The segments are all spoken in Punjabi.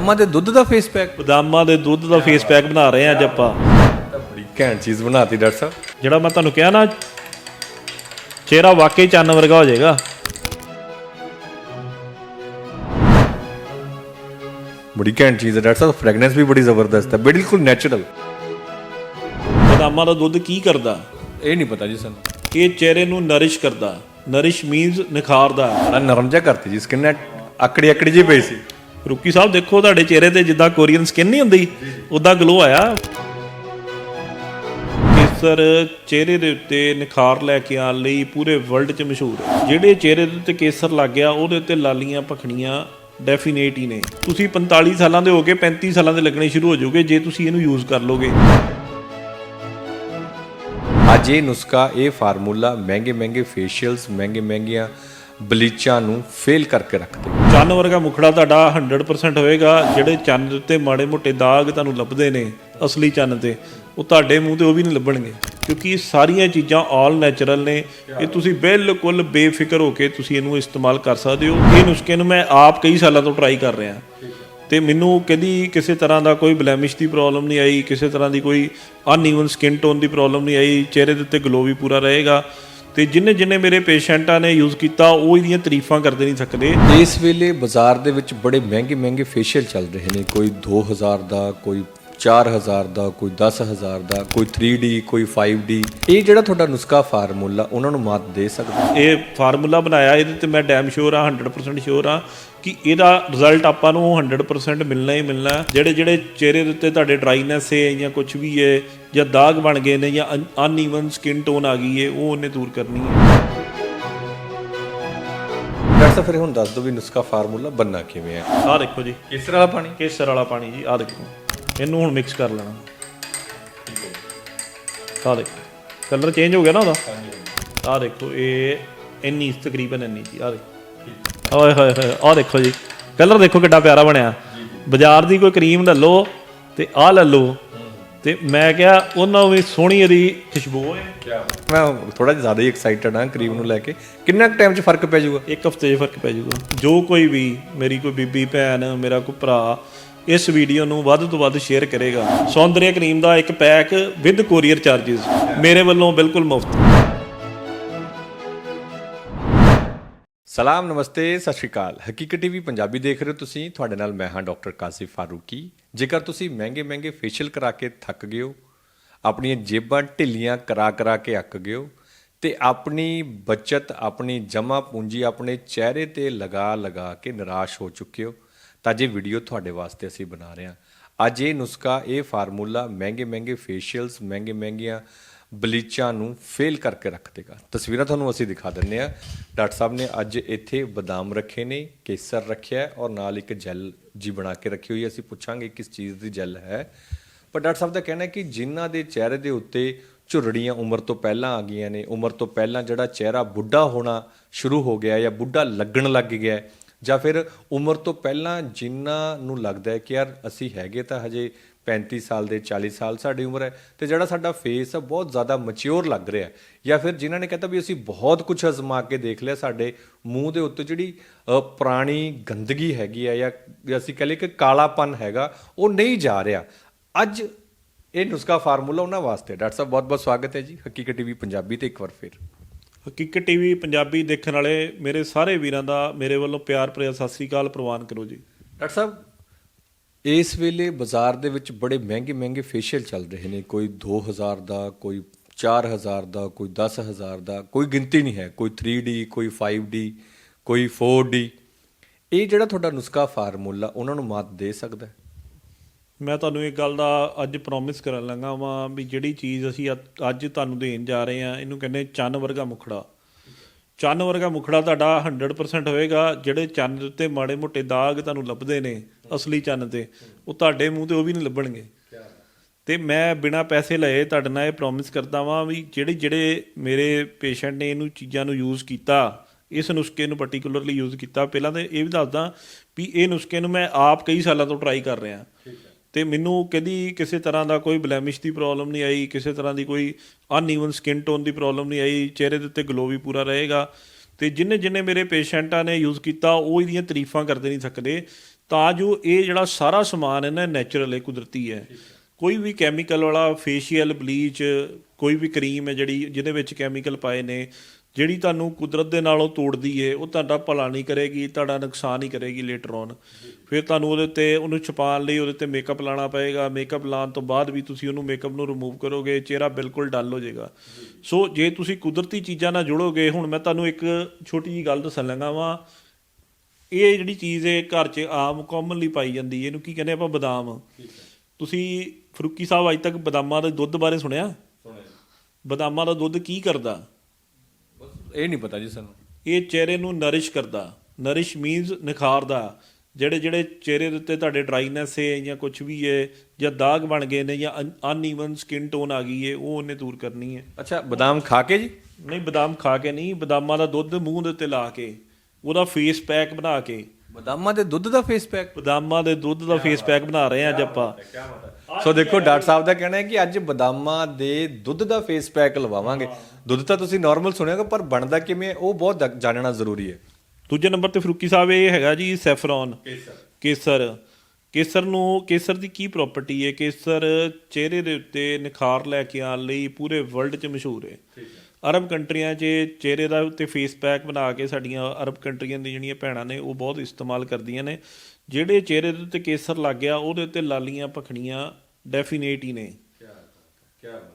ਬਦਾਮਾਂ ਦੇ ਦੁੱਧ ਦਾ ਫੇਸ ਪੈਕ ਬਦਾਮਾਂ ਦੇ ਦੁੱਧ ਦਾ ਫੇਸ ਪੈਕ ਬਣਾ ਰਹੇ ਹਾਂ ਅੱਜ ਆਪਾਂ। ਬੜੀ ਘੈਂਟ ਚੀਜ਼ ਬਣਾਤੀ ਡਾਕਟਰ ਸਾਹਿਬ। ਜਿਹੜਾ ਮੈਂ ਤੁਹਾਨੂੰ ਕਿਹਾ ਨਾ ਚਿਹਰਾ ਵਾਕਈ ਚੰਨ ਵਰਗਾ ਹੋ ਜਾਏਗਾ। ਬੜੀ ਘੈਂਟ ਚੀਜ਼ ਹੈ ਡਾਕਟਰ ਸਾਹਿਬ ਫ੍ਰੈਗਨੈਂਸ ਵੀ ਬੜੀ ਜ਼ਬਰਦਸਤ ਹੈ ਬਿਲਕੁਲ ਨੈਚੁਰਲ ਬਦਾਮਾਂ ਦਾ ਦੁੱਧ ਕੀ ਕਰਦਾ? ਇਹ ਨਹੀਂ ਪਤਾ ਜੀ ਸਾਨੂੰ। ਇਹ ਚਿਹਰੇ ਨੂੰ ਨਰਿਸ਼ ਕਰਦਾ। ਨਰਿਸ਼ ਮੀਨਸ ਨਿਖਾਰਦਾ। ਬੜਾ ਨਰਮ ਜਿਹਾ ਕਰਤੀ ਜੀ ਸਕਿਨ ਆਕੜੀ ਆਕੜੀ ਜੀ ਪਈ ਸੀ। ਰੁਕੀ ਸਾਹਿਬ ਦੇਖੋ ਤੁਹਾਡੇ ਚਿਹਰੇ ਤੇ ਜਿੱਦਾਂ ਕੋਰੀਅਨ ਸਕਿਨ ਨਹੀਂ ਹੁੰਦੀ ਉਦਾਂ ਗਲੋ ਆਇਆ। ਕੇਸਰ ਚਿਹਰੇ ਦੇ ਉੱਤੇ ਨਿਖਾਰ ਲੈ ਕੇ ਆਉਣ ਲਈ ਪੂਰੇ ਵਰਲਡ 'ਚ ਮਸ਼ਹੂਰ। ਹੈ ਜਿਹੜੇ ਚਿਹਰੇ ਦੇ ਉੱਤੇ ਕੇਸਰ ਲੱਗ ਗਿਆ ਉਹਦੇ ਉੱਤੇ ਲਾਲੀਆਂ ਭਖਣੀਆਂ ਡੈਫੀਨੇਟ ਹੀ ਨੇ। ਤੁਸੀਂ 45 ਸਾਲਾਂ ਦੇ ਹੋ ਕੇ 35 ਸਾਲਾਂ ਦੇ ਲੱਗਣੇ ਸ਼ੁਰੂ ਹੋ ਜਾਓਗੇ ਜੇ ਤੁਸੀਂ ਇਹਨੂੰ ਯੂਜ਼ ਕਰ ਲੋਗੇ। ਅੱਜ ਇਹ ਨੁਸਖਾ ਇਹ ਫਾਰਮੂਲਾ ਮਹਿੰਗੇ ਮਹਿੰਗੇ ਫੇਸ਼ੀਅਲਸ ਮਹਿੰਗੇ ਮਹਿੰਗੀਆਂ ਬਲੀਚਾਂ ਨੂੰ ਫੇਲ ਕਰਕੇ ਰੱਖਦੇ ਚੰਨ ਵਰਗਾ ਮੁਖੜਾ ਤੁਹਾਡਾ 100% ਹੋਏਗਾ। ਜਿਹੜੇ ਚੰਨ ਦੇ ਉੱਤੇ ਮਾੜੇ ਮੋਟੇ ਦਾਗ ਤੁਹਾਨੂੰ ਲੱਭਦੇ ਨੇ, ਅਸਲੀ ਚੰਨ ਤੇ, ਉਹ ਤੁਹਾਡੇ ਮੂੰਹ ਤੇ ਉਹ ਵੀ ਨਹੀਂ ਲੱਭਣਗੇ। ਕਿਉਂਕਿ ਇਹ ਸਾਰੀਆਂ ਚੀਜ਼ਾਂ ਆਲ ਨੈਚੁਰਲ ਨੇ। ਇਹ ਤੁਸੀਂ ਬਿਲਕੁਲ ਬੇਫਿਕਰ ਹੋ ਕੇ ਤੁਸੀਂ ਇਹਨੂੰ ਇਸਤੇਮਾਲ ਕਰ ਸਕਦੇ ਹੋ। ਇਹ ਨੁਸਖੇ ਨੂੰ ਮੈਂ ਆਪ ਕਈ ਸਾਲਾਂ ਤੋਂ ਟਰਾਈ ਕਰ ਰਿਹਾ। ਤੇ ਮੈਨੂੰ ਕਦੀ ਕਿਸੇ ਤਰ੍ਹਾਂ ਦਾ ਕੋਈ ਬਲੈਮਿਸ਼ ਦੀ ਪ੍ਰੋਬਲਮ ਨਹੀਂ ਆਈ, ਕਿਸੇ ਤਰ੍ਹਾਂ ਦੀ ਕੋਈ ਅਨਈਵਨ ਸਕਿਨ ਟੋਨ ਦੀ ਪ੍ਰੋਬਲਮ ਨਹੀਂ ਆਈ। ਚਿਹਰੇ ਦੇ ਉੱਤੇ ਗਲੋ ਵੀ ਪੂਰਾ ਰਹੇਗਾ। ਤੇ ਜਿੰਨੇ ਜਿੰਨੇ ਮੇਰੇ ਪੇਸ਼ੈਂਟਾਂ ਨੇ ਯੂਜ਼ ਕੀਤਾ ਉਹ ਇਹਦੀਆਂ ਤਾਰੀਫਾਂ ਕਰਦੇ ਨਹੀਂ ਸਕਦੇ। ਇਸ ਵੇਲੇ ਬਾਜ਼ਾਰ ਦੇ ਵਿੱਚ ਬੜੇ ਮਹਿੰਗੇ ਮਹਿੰਗੇ ਫੇਸ਼ੀਅਲ ਚੱਲ ਰਹੇ ਨੇ। ਕੋਈ 2000 ਦਾ ਕੋਈ 4000 ਦਾ ਕੋਈ 10000 ਦਾ ਕੋਈ 3D ਕੋਈ 5D ਇਹ ਜਿਹੜਾ ਤੁਹਾਡਾ ਨੁਸਖਾ ਫਾਰਮੂਲਾ ਉਹਨਾਂ ਨੂੰ ਮਾਤ ਦੇ ਸਕਦਾ ਇਹ ਫਾਰਮੂਲਾ ਬਣਾਇਆ ਇਹਦੇ ਤੇ ਮੈਂ ਡੈਮ ਸ਼ੋਰ ਆ 100% ਸ਼ੋਰ ਆ ਕਿ ਇਹਦਾ ਰਿਜ਼ਲਟ ਆਪਾਂ ਨੂੰ 100% ਮਿਲਣਾ ਹੀ ਮਿਲਣਾ। ਹੈ। ਜਿਹੜੇ ਜਿਹੜੇ ਚਿਹਰੇ ਦੇ ਉੱਤੇ ਤੁਹਾਡੇ ਡਰਾਈਨੈਸ ਹੈ ਜਾਂ ਕੁਝ ਵੀ ਹੈ ਜਾਂ ਦਾਗ ਬਣ ਗਏ ਨੇ ਜਾਂ ਅਨਈਵਨ ਸਕਿਨ ਟੋਨ ਆ ਗਈ ਹੈ ਉਹ ਉਹਨੇ ਦੂਰ ਕਰਨੀ ਹੈ। ਡਾਕਟਰ ਸਾਹਿਬ ਫਿਰ ਹੁਣ ਦੱਸ ਦਿਓ ਵੀ ਨੁਸਖਾ ਫਾਰਮੂਲਾ ਬੰਨਾ ਕਿਵੇਂ ਹੈ। ਆਹ ਦੇਖੋ ਜੀ। ਕੇਸਰ ਵਾਲਾ ਪਾਣੀ? ਕੇਸਰ ਵਾਲਾ ਪਾਣੀ ਜੀ ਆਹ ਦੇਖੋ। ਇਹਨੂੰ ਹੁਣ ਮਿਕਸ ਕਰ ਲੈਣਾ। ਆਹ ਦੇਖੋ। ਕਲਰ ਚੇਂਜ ਹੋ ਗਿਆ ਨਾ ਉਹਦਾ? ਆਹ ਦੇਖੋ ਇਹ ਇੰਨੀ ਤਕਰੀਬਨ ਇੰਨੀ ਜੀ ਆਹ ਦੇਖੋ। ਓਏ ਹੋਏ ਹੋਏ ਆਹ ਦੇਖੋ ਜੀ। ਕਲਰ ਦੇਖੋ ਕਿੱਡਾ ਪਿਆਰਾ ਬਣਿਆ। ਬਾਜ਼ਾਰ ਦੀ ਕੋਈ ਕਰੀਮ ਲੈ ਲਓ ਤੇ ਆਹ ਲੈ ਲਓ। ਤੇ ਮੈਂ ਕਿਹਾ ਉਹਨਾਂ ਵੀ ਸੋਹਣੀ ਇਹਦੀ ਖੁਸ਼ਬੂ ਹੈ। ਮੈਂ ਥੋੜਾ ਜਿਹਾ ਜ਼ਿਆਦਾ ਹੀ ਐਕਸਾਈਟਡ ਹਾਂ ਕਰੀਮ ਨੂੰ ਲੈ ਕੇ। ਕਿੰਨਾ ਟਾਈਮ 'ਚ ਫ਼ਰਕ ਪੈ ਜਾਊਗਾ? ਇੱਕ ਹਫ਼ਤੇ 'ਚ ਫ਼ਰਕ ਪੈ ਜਾਊਗਾ। ਜੋ ਕੋਈ ਵੀ ਮੇਰੀ ਕੋਈ ਬੀਬੀ ਭੈਣ ਮੇਰਾ ਕੋਈ ਭਰਾ ਇਸ ਵੀਡੀਓ ਨੂੰ ਵੱਧ ਤੋਂ ਵੱਧ ਸ਼ੇਅਰ ਕਰੇਗਾ। ਸੌਂਦਰਿਆ ਕਰੀਮ ਦਾ ਇੱਕ ਪੈਕ ਵਿਦ ਕੋਰੀਅਰ ਚਾਰजेस ਮੇਰੇ ਵੱਲੋਂ ਬਿਲਕੁਲ ਮੁਫਤ। ਸਲਾਮ, ਨਮਸਤੇ, ਸਤਿ ਸ਼੍ਰੀ ਅਕਾਲ। ਹਕੀਕਤ ਟੀਵੀ ਪੰਜਾਬੀ ਦੇਖ ਰਹੇ ਹੋ ਤੁਸੀਂ। ਤੁਹਾਡੇ ਨਾਲ ਮੈਂ ਹਾਂ ਡਾਕਟਰ ਕਾਸਿਫ ਫਾਰੂਕੀ। ਜੇਕਰ ਤੁਸੀਂ ਮਹਿੰਗੇ ਮਹਿੰਗੇ ਫੇਸ਼ੀਅਲ ਕਰਾ ਕੇ ਥੱਕ ਗਏ ਹੋ, ਆਪਣੀਆਂ ਜੇਬਾਂ ਢਿੱਲੀਆਂ ਕਰਾ ਕਰਾ ਕੇ ਅੱਕ ਗਏ ਹੋ, ਤੇ ਆਪਣੀ ਬਚਤ, ਆਪਣੀ ਜਮਾ ਪੂੰਜੀ ਆਪਣੇ ਚਿਹਰੇ ਤੇ ਲਗਾ ਲਗਾ ਕੇ ਨਿਰਾਸ਼ ਹੋ ਚੁੱਕੇ ਹੋ, ਤਾਂ ਜੇ ਵੀਡੀਓ ਤੁਹਾਡੇ ਵਾਸਤੇ ਅਸੀਂ ਬਣਾ ਰਹੇ ਹਾਂ। ਅੱਜ ਇਹ ਨੁਸਖਾ, ਇਹ ਫਾਰਮੂਲਾ ਮਹਿੰਗੇ ਮਹਿੰਗੇ ਫੇਸ਼ੀਅਲਸ ਮਹਿੰਗੇ ਮਹਿੰਗੀਆਂ ਬਲੀਚਾਂ ਨੂੰ ਫੇਲ ਕਰਕੇ ਰੱਖ ਦੇਗਾ। ਤਸਵੀਰਾਂ ਤੁਹਾਨੂੰ ਅਸੀਂ ਦਿਖਾ ਦਿੰਨੇ ਆ ਡਾਕਟਰ ਸਾਹਿਬ ਨੇ ਅੱਜ ਇੱਥੇ ਬਦਾਮ ਰੱਖੇ ਨੇ, ਕੇਸਰ ਰੱਖਿਆ ਔਰ ਨਾਲ ਇੱਕ ਜੈਲ ਜੀ ਬਣਾ ਕੇ ਰੱਖੀ ਹੋਈ ਹੈ। ਅਸੀਂ ਪੁੱਛਾਂਗੇ ਕਿਸ ਚੀਜ਼ ਦੀ ਜੈਲ ਹੈ। ਪਰ ਡਾਕਟਰ ਸਾਹਿਬ ਦਾ ਕਹਿਣਾ ਹੈ ਕਿ ਜਿਨ੍ਹਾਂ ਦੇ ਚਿਹਰੇ ਦੇ ਉੱਤੇ ਝੁਰੜੀਆਂ ਉਮਰ ਤੋਂ ਪਹਿਲਾਂ ਆ ਗਈਆਂ ਨੇ, ਉਮਰ ਤੋਂ ਪਹਿਲਾਂ ਜਿਹੜਾ ਚਿਹਰਾ ਬੁੱਢਾ ਹੋਣਾ ਸ਼ੁਰੂ ਹੋ ਗਿਆ ਜਾਂ ਬੁੱਢਾ ਲੱਗਣ ਲੱਗ ਗਿਆ ਜਾਂ ਫਿਰ ਉਮਰ ਤੋਂ ਪਹਿਲਾਂ ਜਿਨ੍ਹਾਂ ਨੂੰ ਲੱਗਦਾ ਹੈ ਕਿ ਯਾਰ ਅਸੀਂ ਹੈਗੇ ਤਾਂ ਹਜੇ 35 ਸਾਲ ਦੇ 40 ਸਾਲ ਸਾਡੀ ਉਮਰ ਹੈ ਤੇ ਜਿਹੜਾ ਸਾਡਾ ਫੇਸ ਆ ਬਹੁਤ ਜ਼ਿਆਦਾ ਮੈਚੁਰ ਲੱਗ ਰਿਹਾ ਜਾਂ ਫਿਰ ਜਿਨ੍ਹਾਂ ਨੇ ਕਹਤਾ ਵੀ ਅਸੀਂ ਬਹੁਤ ਕੁਝ ਅਜ਼ਮਾ ਕੇ ਦੇਖ ਲਿਆ ਸਾਡੇ ਮੂੰਹ ਦੇ ਉੱਤੇ ਜਿਹੜੀ ਪੁਰਾਣੀ ਗੰਦਗੀ ਹੈਗੀ ਹੈ ਜਾਂ ਅਸੀਂ ਕਹ ਲਈਏ ਕਿ ਕਾਲਾਪਨ ਹੈਗਾ, ਉਹ ਨਹੀਂ ਜਾ ਰਿਹਾ। ਅੱਜ ਇਹ ਨੁਸਖਾ ਫਾਰਮੂਲਾ ਉਹਨਾਂ ਵਾਸਤੇ ਡਾਕਟਰ ਸਾਹਿਬ ਬਹੁਤ ਬਹੁਤ ਸਵਾਗਤ ਹੈ ਜੀ। ਹਕੀਕਤ ਟੀਵੀ ਪੰਜਾਬੀ ਤੇ ਇੱਕ ਵਾਰ ਫਿਰ। ਹਕੀਕਤ ਟੀਵੀ ਪੰਜਾਬੀ ਦੇਖਣ ਵਾਲੇ ਮੇਰੇ ਸਾਰੇ ਵੀਰਾਂ ਦਾ ਮੇਰੇ ਵੱਲੋਂ ਪਿਆਰ ਭਰਿਆ ਸਤਿ ਸ੍ਰੀ ਅਕਾਲ, ਪ੍ਰਵਾਨ ਕਰੋ ਜੀ। ਡਾਕਟਰ ਸਾਹਿਬ, ਇਸ ਵੇਲੇ ਬਾਜ਼ਾਰ ਦੇ ਵਿੱਚ ਬੜੇ ਮਹਿੰਗੇ ਮਹਿੰਗੇ ਫੇਸ਼ੀਅਲ ਚੱਲ ਰਹੇ ਨੇ। ਕੋਈ 2000 ਦਾ, ਕੋਈ 4000 ਦਾ, ਕੋਈ 10000 ਦਾ, ਕੋਈ ਗਿਣਤੀ ਨਹੀਂ ਹੈ। ਕੋਈ 3D ਕੋਈ 5D ਕੋਈ 4D ਇਹ ਜਿਹੜਾ ਤੁਹਾਡਾ ਨੁਸਖਾ ਫਾਰਮੂਲਾ, ਉਹਨਾਂ ਨੂੰ ਮਾਤ ਦੇ ਸਕਦਾ ਹੈ? ਮੈਂ ਤੁਹਾਨੂੰ ਇੱਕ ਗੱਲ ਦਾ ਅੱਜ ਪ੍ਰੋਮਿਸ ਕਰਨ ਲੱਗਾ ਵਾਂ ਵੀ ਜਿਹੜੀ ਚੀਜ਼ ਅਸੀਂ ਅੱਜ- ਅੱਜ ਤੁਹਾਨੂੰ ਦੇਣ ਜਾ ਰਹੇ ਹਾਂ, ਇਹਨੂੰ ਕਹਿੰਦੇ ਚੰਨ ਵਰਗਾ ਮੁਖੜਾ। ਚੰਨ ਵਰਗਾ ਮੁਖੜਾ ਤੁਹਾਡਾ 100% ਹੋਏਗਾ, ਜਿਹੜੇ ਚੰਨ ਦੇ ਉੱਤੇ ਮਾੜੇ ਮੋਟੇ ਦਾਗ ਤੁਹਾਨੂੰ ਲੱਭਦੇ ਨੇ, ਅਸਲੀ ਚੰਨ ਤੇ, ਉਹ ਤੁਹਾਡੇ ਮੂੰਹ ਤੇ ਉਹ ਵੀ ਨਹੀਂ ਲੱਭਣਗੇ। ਤੇ ਮੈਂ ਬਿਨਾ ਪੈਸੇ ਲਏ ਤੁਹਾਡੇ ਨਾਲ ਇਹ ਪ੍ਰੋਮਿਸ ਕਰਦਾ ਵਾਂ ਵੀ ਜਿਹੜੇ ਜਿਹੜੇ ਮੇਰੇ ਪੇਸ਼ੈਂਟ ਨੇ ਇਹਨੂੰ ਚੀਜ਼ਾਂ ਨੂੰ ਯੂਜ਼ ਕੀਤਾ, ਇਸ ਨੁਸਖੇ ਨੂੰ ਪਾਰਟਿਕੂਲਰਲੀ ਯੂਜ਼ ਕੀਤਾ, ਪਹਿਲਾਂ ਤਾਂ ਇਹ ਵੀ ਦੱਸਦਾ ਵੀ ਇਹ ਨੁਸਖੇ ਨੂੰ ਮੈਂ ਆਪ ਕਈ ਸਾਲਾਂ ਤੋਂ ਟਰਾਈ ਕਰ ਰਿਹਾ। ਤੇ ਮੈਨੂੰ ਕਦੀ ਕਿਸੇ ਤਰ੍ਹਾਂ ਦਾ ਕੋਈ ਬਲੈਮਿਸ਼ ਦੀ ਪ੍ਰੋਬਲਮ ਨਹੀਂ ਆਈ, ਕਿਸੇ ਤਰ੍ਹਾਂ ਦੀ ਕੋਈ ਅਨਈਵਨ ਸਕਿਨ ਟੋਨ ਦੀ ਪ੍ਰੋਬਲਮ ਨਹੀਂ ਆਈ, ਚਿਹਰੇ ਦੇ ਉੱਤੇ ਗਲੋ ਵੀ ਪੂਰਾ ਰਹੇਗਾ। ਤੇ ਜਿੰਨੇ ਜਿੰਨੇ ਮੇਰੇ ਪੇਸ਼ੈਂਟਾਂ ਨੇ ਯੂਜ਼ ਕੀਤਾ, ਉਹ ਇਹਦੀਆਂ ਤਾਰੀਫਾਂ ਕਰਦੇ ਨਹੀਂ ਸਕਦੇ ਤਾਂ ਜੋ ਇਹ ਜਿਹੜਾ ਸਾਰਾ ਸਮਾਨ ਹੈ ਨਾ ਨੈਚੁਰਲ ਹੈ, ਕੁਦਰਤੀ ਹੈ। ਕੋਈ ਵੀ ਕੈਮੀਕਲ ਵਾਲਾ ਫੇਸ਼ੀਅਲ ਬਲੀਚ ਕੋਈ ਵੀ ਕਰੀਮ ਹੈ ਜਿਹੜੀ, ਜਿਹਦੇ ਵਿੱਚ ਕੈਮੀਕਲ ਪਾਏ ਨੇ ਜਿਹੜੀ ਤੁਹਾਨੂੰ ਕੁਦਰਤ ਦੇ ਨਾਲੋਂ ਤੋੜਦੀ ਏ ਉਹ ਤੁਹਾਡਾ ਭਲਾ ਨਹੀਂ ਕਰੇਗੀ ਤੁਹਾਡਾ ਨੁਕਸਾਨ ਹੀ ਕਰੇਗੀ ਲੇਟਰ ਔਨ ਫਿਰ ਤੁਹਾਨੂੰ ਉਹਦੇ ਤੇ ਉਹਨੂੰ ਛੁਪਾਉਣ ਲਈ ਉਹਦੇ ਤੇ ਮੇਕਅਪ ਲਾਣਾ ਪਏਗਾ। ਮੇਕਅਪ ਲਾਉਣ ਤੋਂ ਬਾਅਦ ਵੀ ਤੁਸੀਂ ਉਹਨੂੰ ਮੇਕਅਪ ਨੂੰ ਰਿਮੂਵ ਕਰੋਗੇ ਚਿਹਰਾ ਬਿਲਕੁਲ ਡਲ ਹੋ ਜਾਏਗਾ। ਸੋ ਜੇ ਤੁਸੀਂ ਕੁਦਰਤੀ ਚੀਜ਼ਾਂ ਨਾਲ ਜੁੜੋਗੇ ਹੁਣ ਮੈਂ ਤੁਹਾਨੂੰ ਇੱਕ ਛੋਟੀ ਜੀ ਗੱਲ ਦੱਸਣ ਲੱਗਾ ਵਾਂ। ਇਹ ਜਿਹੜੀ ਚੀਜ਼ ਹੈ ਘਰ 'ਚ ਆਮ ਕਾਮਨਲੀ ਪਾਈ ਜਾਂਦੀ ਇਹਨੂੰ ਕੀ ਕਹਿੰਦੇ ਆਪਾਂ ਬਦਾਮ। ਤੁਸੀਂ ਫਰੂਕੀ ਸਾਹਿਬ ਅੱਜ ਤੱਕ ਬਦਾਮਾਂ ਦੇ ਦੁੱਧ ਬਾਰੇ ਸੁਣਿਆ। ਬਦਾਮਾਂ ਦਾ ਦੁੱਧ ਕੀ ਕਰਦਾ? ਇਹ ਨਹੀਂ ਪਤਾ ਜੀ ਸਾਨੂੰ। ਇਹ ਚਿਹਰੇ ਨੂੰ ਨਰਿਸ਼ ਕਰਦਾ। ਨਰਿਸ਼ ਮੀਨਸ ਨਿਖਾਰਦਾ। ਜਿਹੜੇ ਜਿਹੜੇ ਚਿਹਰੇ ਦੇ ਉੱਤੇ ਤੁਹਾਡੇ ਡਰਾਈਨੈਸ ਹੈ ਜਾਂ ਕੁਝ ਵੀ ਹੈ ਜਾਂ ਦਾਗ ਬਣ ਗਏ ਨੇ ਜਾਂ ਅਨਈਵਨ ਸਕਿਨ ਟੋਨ ਆ ਗਈ ਹੈ ਉਹ ਉਹਨੇ ਦੂਰ ਕਰਨੀ ਹੈ। ਅੱਛਾ ਬਦਾਮ ਖਾ ਕੇ ਜੀ? ਨਹੀਂ ਬਦਾਮ ਖਾ ਕੇ ਨਹੀਂ। ਬਦਾਮਾਂ ਦਾ ਦੁੱਧ ਮੂੰਹ ਦੇ ਉੱਤੇ ਲਾ ਕੇ ਉਹਦਾ ਫੇਸ ਪੈਕ ਬਣਾ ਕੇ। ਬਦਾਮਾਂ ਦੇ ਦੁੱਧ ਦਾ ਫੇਸ ਪੈਕ ਬਦਾਮਾਂ ਦੇ ਦੁੱਧ ਦਾ ਫੇਸ ਪੈਕ ਬਣਾ ਰਹੇ ਹਾਂ ਅੱਜ ਆਪਾਂ। ਸੋ ਦੇਖੋ ਡਾਕਟਰ ਸਾਹਿਬ ਦਾ ਕਹਿਣਾ ਹੈ ਕਿ ਅੱਜ ਬਦਾਮਾਂ ਦੇ ਦੁੱਧ ਦਾ ਫੇਸ ਪੈਕ ਲਵਾਵਾਂਗੇ। ਦੁੱਧ ਤਾਂ ਤੁਸੀਂ ਨਾਰਮਲ ਸੁਣਿਆਗਾ ਪਰ ਬਣਦਾ ਕਿਵੇਂ ਉਹ ਬਹੁਤ ਜਾਣਨਾ ਜ਼ਰੂਰੀ ਹੈ। ਦੂਜੇ ਨੰਬਰ ਤੇ ਫਰੂਕੀ ਸਾਹਿਬ ਇਹ ਹੈਗਾ ਜੀ ਸੈਫਰੋਨ। ਕੇਸਰ। ਕੇਸਰ। ਨੂੰ ਕੇਸਰ ਦੀ ਕੀ ਪ੍ਰਾਪਰਟੀ ਹੈ? ਕੇਸਰ ਚਿਹਰੇ ਦੇ ਉੱਤੇ ਨਿਖਾਰ ਲੈ ਕੇ ਆਉਣ ਲਈ ਪੂਰੇ ਵਰਲਡ 'ਚ ਮਸ਼ਹੂਰ ਹੈ। ਅਰਬ ਕੰਟਰੀਆਂ 'ਚ ਚਿਹਰੇ ਦਾ ਉੱਤੇ ਫੇਸ ਪੈਕ ਬਣਾ ਕੇ ਸਾਡੀਆਂ ਅਰਬ ਕੰਟਰੀਆਂ ਦੀ ਜਿਹੜੀਆਂ ਭੈਣਾਂ ਨੇ ਉਹ ਬਹੁਤ ਇਸਤੇਮਾਲ ਕਰਦੀਆਂ ਨੇ। ਜਿਹੜੇ ਚਿਹਰੇ ਦੇ ਉੱਤੇ ਕੇਸਰ ਲੱਗ ਗਿਆ ਉਹਦੇ ਉੱਤੇ ਲਾਲੀਆਂ ਭਖਣੀਆਂ ਡੈਫੀਨੇਟ ਹੀ ਨੇ।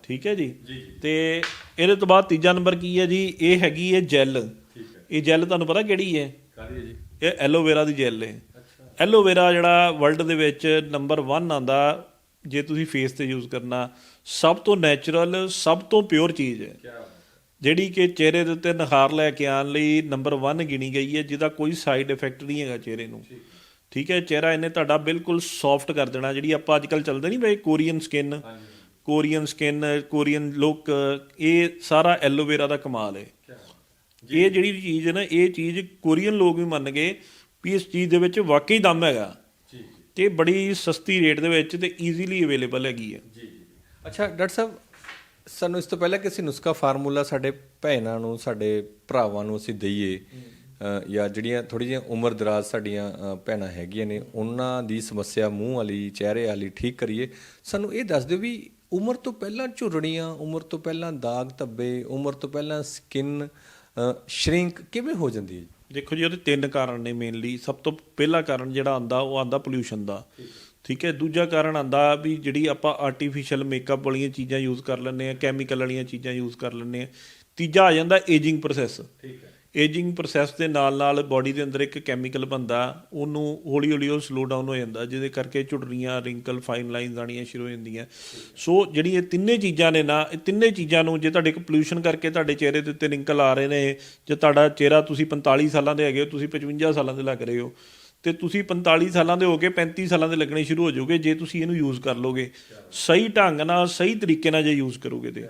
ਠੀਕ ਹੈ ਜੀ? ਤੇ ਇਹਦੇ ਤੋਂ ਬਾਅਦ ਤੀਜਾ ਨੰਬਰ ਕੀ ਹੈ ਜੀ? ਇਹ ਹੈਗੀ ਹੈ ਜੈਲ। ਇਹ ਜੈਲ ਤੁਹਾਨੂੰ ਪਤਾ ਕਿਹੜੀ ਹੈ? ਕਾਹਦੀ ਹੈ ਜੀ? ਇਹ ਐਲੋਵੇਰਾ ਦੀ ਜੈਲ ਹੈ। ਐਲੋਵੇਰਾ ਜਿਹੜਾ ਵਰਲਡ ਦੇ ਵਿੱਚ ਨੰਬਰ 1 ਆਂਦਾ ਜੇ ਤੁਸੀਂ ਫੇਸ ਤੇ ਯੂਜ਼ ਕਰਨਾ ਸਭ ਤੋਂ ਨੈਚੁਰਲ ਸਭ ਤੋਂ ਪਿਓਰ ਚੀਜ਼ ਹੈ। ਜਿਹੜੀ ਕਿ ਚਿਹਰੇ ਦੇ ਉੱਤੇ ਨਿਖਾਰ ਲੈ ਕੇ ਆਉਣ ਲਈ ਨੰਬਰ 1 ਗਿਣੀ ਗਈ ਹੈ ਜਿਹਦਾ ਕੋਈ ਸਾਈਡ ਇਫੈਕਟ ਨਹੀਂ ਹੈਗਾ ਚਿਹਰੇ ਨੂੰ। ਠੀਕ ਹੈ ਚਿਹਰਾ ਇਹਨੇ ਤੁਹਾਡਾ ਬਿਲਕੁਲ ਸੌਫਟ ਕਰ ਦੇਣਾ ਜਿਹੜੀ ਆਪਾਂ ਅੱਜ ਕੱਲ ਚੱਲਦੇ ਨਹੀਂ ਬਈ Korean skin Korean skin Korean look ਇਹ ਸਾਰਾ ਐਲੋਵੇਰਾ ਦਾ ਕਮਾਲ ਹੈ। ਇਹ ਜਿਹੜੀ ਚੀਜ਼ ਹੈ ਨਾ ਇਹ ਚੀਜ਼ ਕੋਰੀਅਨ ਲੋਕ ਵੀ ਮੰਨ ਗਏ ਵੀ ਇਸ ਚੀਜ਼ ਦੇ ਵਿੱਚ ਵਾਕਈ ਦਮ ਹੈਗਾ। ਤੇ ਬੜੀ ਸਸਤੀ ਰੇਟ ਦੇ ਵਿੱਚ ਤੇ ਈਜ਼ੀਲੀ ਅਵੇਲੇਬਲ ਹੈਗੀ ਹੈ। ਅੱਛਾ ਡਾਕਟਰ ਸਾਹਿਬ ਸਾਨੂੰ ਇਸ ਤੋਂ ਪਹਿਲਾਂ ਕਿਸੇ ਨੁਸਖਾ ਫਾਰਮੂਲਾ ਸਾਡੇ ਭੈਣਾਂ ਨੂੰ ਸਾਡੇ ਭਰਾਵਾਂ ਨੂੰ ਅਸੀਂ ਦਈਏ। ਜਾਂ ਜਿਹੜੀਆਂ ਥੋੜੀ ਜਿਹੀਆਂ ਉਮਰ ਦਰਾਜ਼ ਸਾਡੀਆਂ ਭੈਣਾਂ ਹੈਗੀਆਂ ਨੇ ਉਹਨਾਂ ਦੀ ਸਮੱਸਿਆ ਮੂੰਹ ਵਾਲੀ ਚਿਹਰੇ ਵਾਲੀ ਠੀਕ ਕਰੀਏ। ਸਾਨੂੰ ਇਹ ਦੱਸ ਦਿਓ ਵੀ ਉਮਰ ਤੋਂ ਪਹਿਲਾਂ ਝੁਰੜੀਆਂ ਉਮਰ ਤੋਂ ਪਹਿਲਾਂ ਦਾਗ ਧੱਬੇ ਉਮਰ ਤੋਂ ਪਹਿਲਾਂ ਸਕਿਨ ਸ਼ਰਿੰਕ ਕਿਵੇਂ ਹੋ ਜਾਂਦੀ ਹੈ ਜੀ? ਦੇਖੋ ਜੀ ਉਹਦੇ ਤਿੰਨ ਕਾਰਨ ਨੇ ਮੇਨਲੀ ਸਭ ਤੋਂ ਪਹਿਲਾ ਕਾਰਨ ਜਿਹੜਾ ਆਂਦਾ ਉਹ ਆਂਦਾ ਪੋਲਿਊਸ਼ਨ ਦਾ। ਠੀਕ ਹੈ ਦੂਜਾ ਕਾਰਨ ਆਂਦਾ ਵੀ ਜਿਹੜੀ ਆਪਾਂ ਆਰਟੀਫੀਸ਼ੀਅਲ ਮੇਕਅਪ ਵਾਲੀਆਂ ਚੀਜ਼ਾਂ ਯੂਜ਼ ਕਰ ਲੈਂਦੇ ਆ ਕੈਮੀਕਲ ਵਾਲੀਆਂ ਚੀਜ਼ਾਂ ਯੂਜ਼ ਕਰ ਲੈਂਦੇ ਆ ਤੀਜਾ ਆ ਜਾਂਦਾ ਏਜਿੰਗ ਪ੍ਰੋਸੈਸ ਠੀਕ ਹੈ। ਏਜਿੰਗ ਪ੍ਰੋਸੈਸ ਦੇ ਨਾਲ ਨਾਲ ਬਾਡੀ ਦੇ ਅੰਦਰ ਇੱਕ ਕੈਮੀਕਲ ਬੰਦਾ ਉਹਨੂੰ ਹੌਲੀ ਹੌਲੀ ਉਹ ਸਲੋ ਡਾਊਨ ਹੋ ਜਾਂਦਾ, ਜਿਹਦੇ ਕਰਕੇ ਝੁਰੜੀਆਂ ਰਿੰਕਲ ਫਾਈਨ ਲਾਈਨਸ ਆਣੀਆਂ ਸ਼ੁਰੂ ਹੋ ਜਾਂਦੀਆਂ। ਸੋ ਜਿਹੜੀ ਇਹ ਤਿੰਨੇ ਚੀਜ਼ਾਂ ਨੇ ਨਾ, ਇਹ ਤਿੰਨੇ ਚੀਜ਼ਾਂ ਨੂੰ ਜੇ ਤੁਹਾਡੇ ਕੋ ਪੋਲੂਸ਼ਨ ਕਰਕੇ ਤੁਹਾਡੇ ਚਿਹਰੇ ਦੇ ਉੱਤੇ ਰਿੰਕਲ ਆ ਰਹੇ ਨੇ, ਜੇ ਤੁਹਾਡਾ ਚਿਹਰਾ ਤੁਸੀਂ 45 ਸਾਲਾਂ ਦੇ ਹੈਗੇ ਹੋ, ਤੁਸੀਂ 55 ਸਾਲਾਂ ਦੇ ਲੱਗ ਰਹੇ ਹੋ, ਤੇ ਤੁਸੀਂ 45 ਸਾਲਾਂ ਦੇ ਹੋ ਕੇ 35 ਸਾਲਾਂ ਦੇ ਲੱਗਣੇ ਸ਼ੁਰੂ ਹੋ ਜਾਓਗੇ, ਜੇ ਤੁਸੀਂ ਇਹਨੂੰ ਯੂਜ਼ ਕਰ ਲੋਗੇ। ਸਹੀ ਢੰਗ ਨਾਲ, ਸਹੀ ਤਰੀਕੇ ਨਾਲ ਜੇ ਯੂਜ਼ ਕਰੋਗੇ ਤੇ।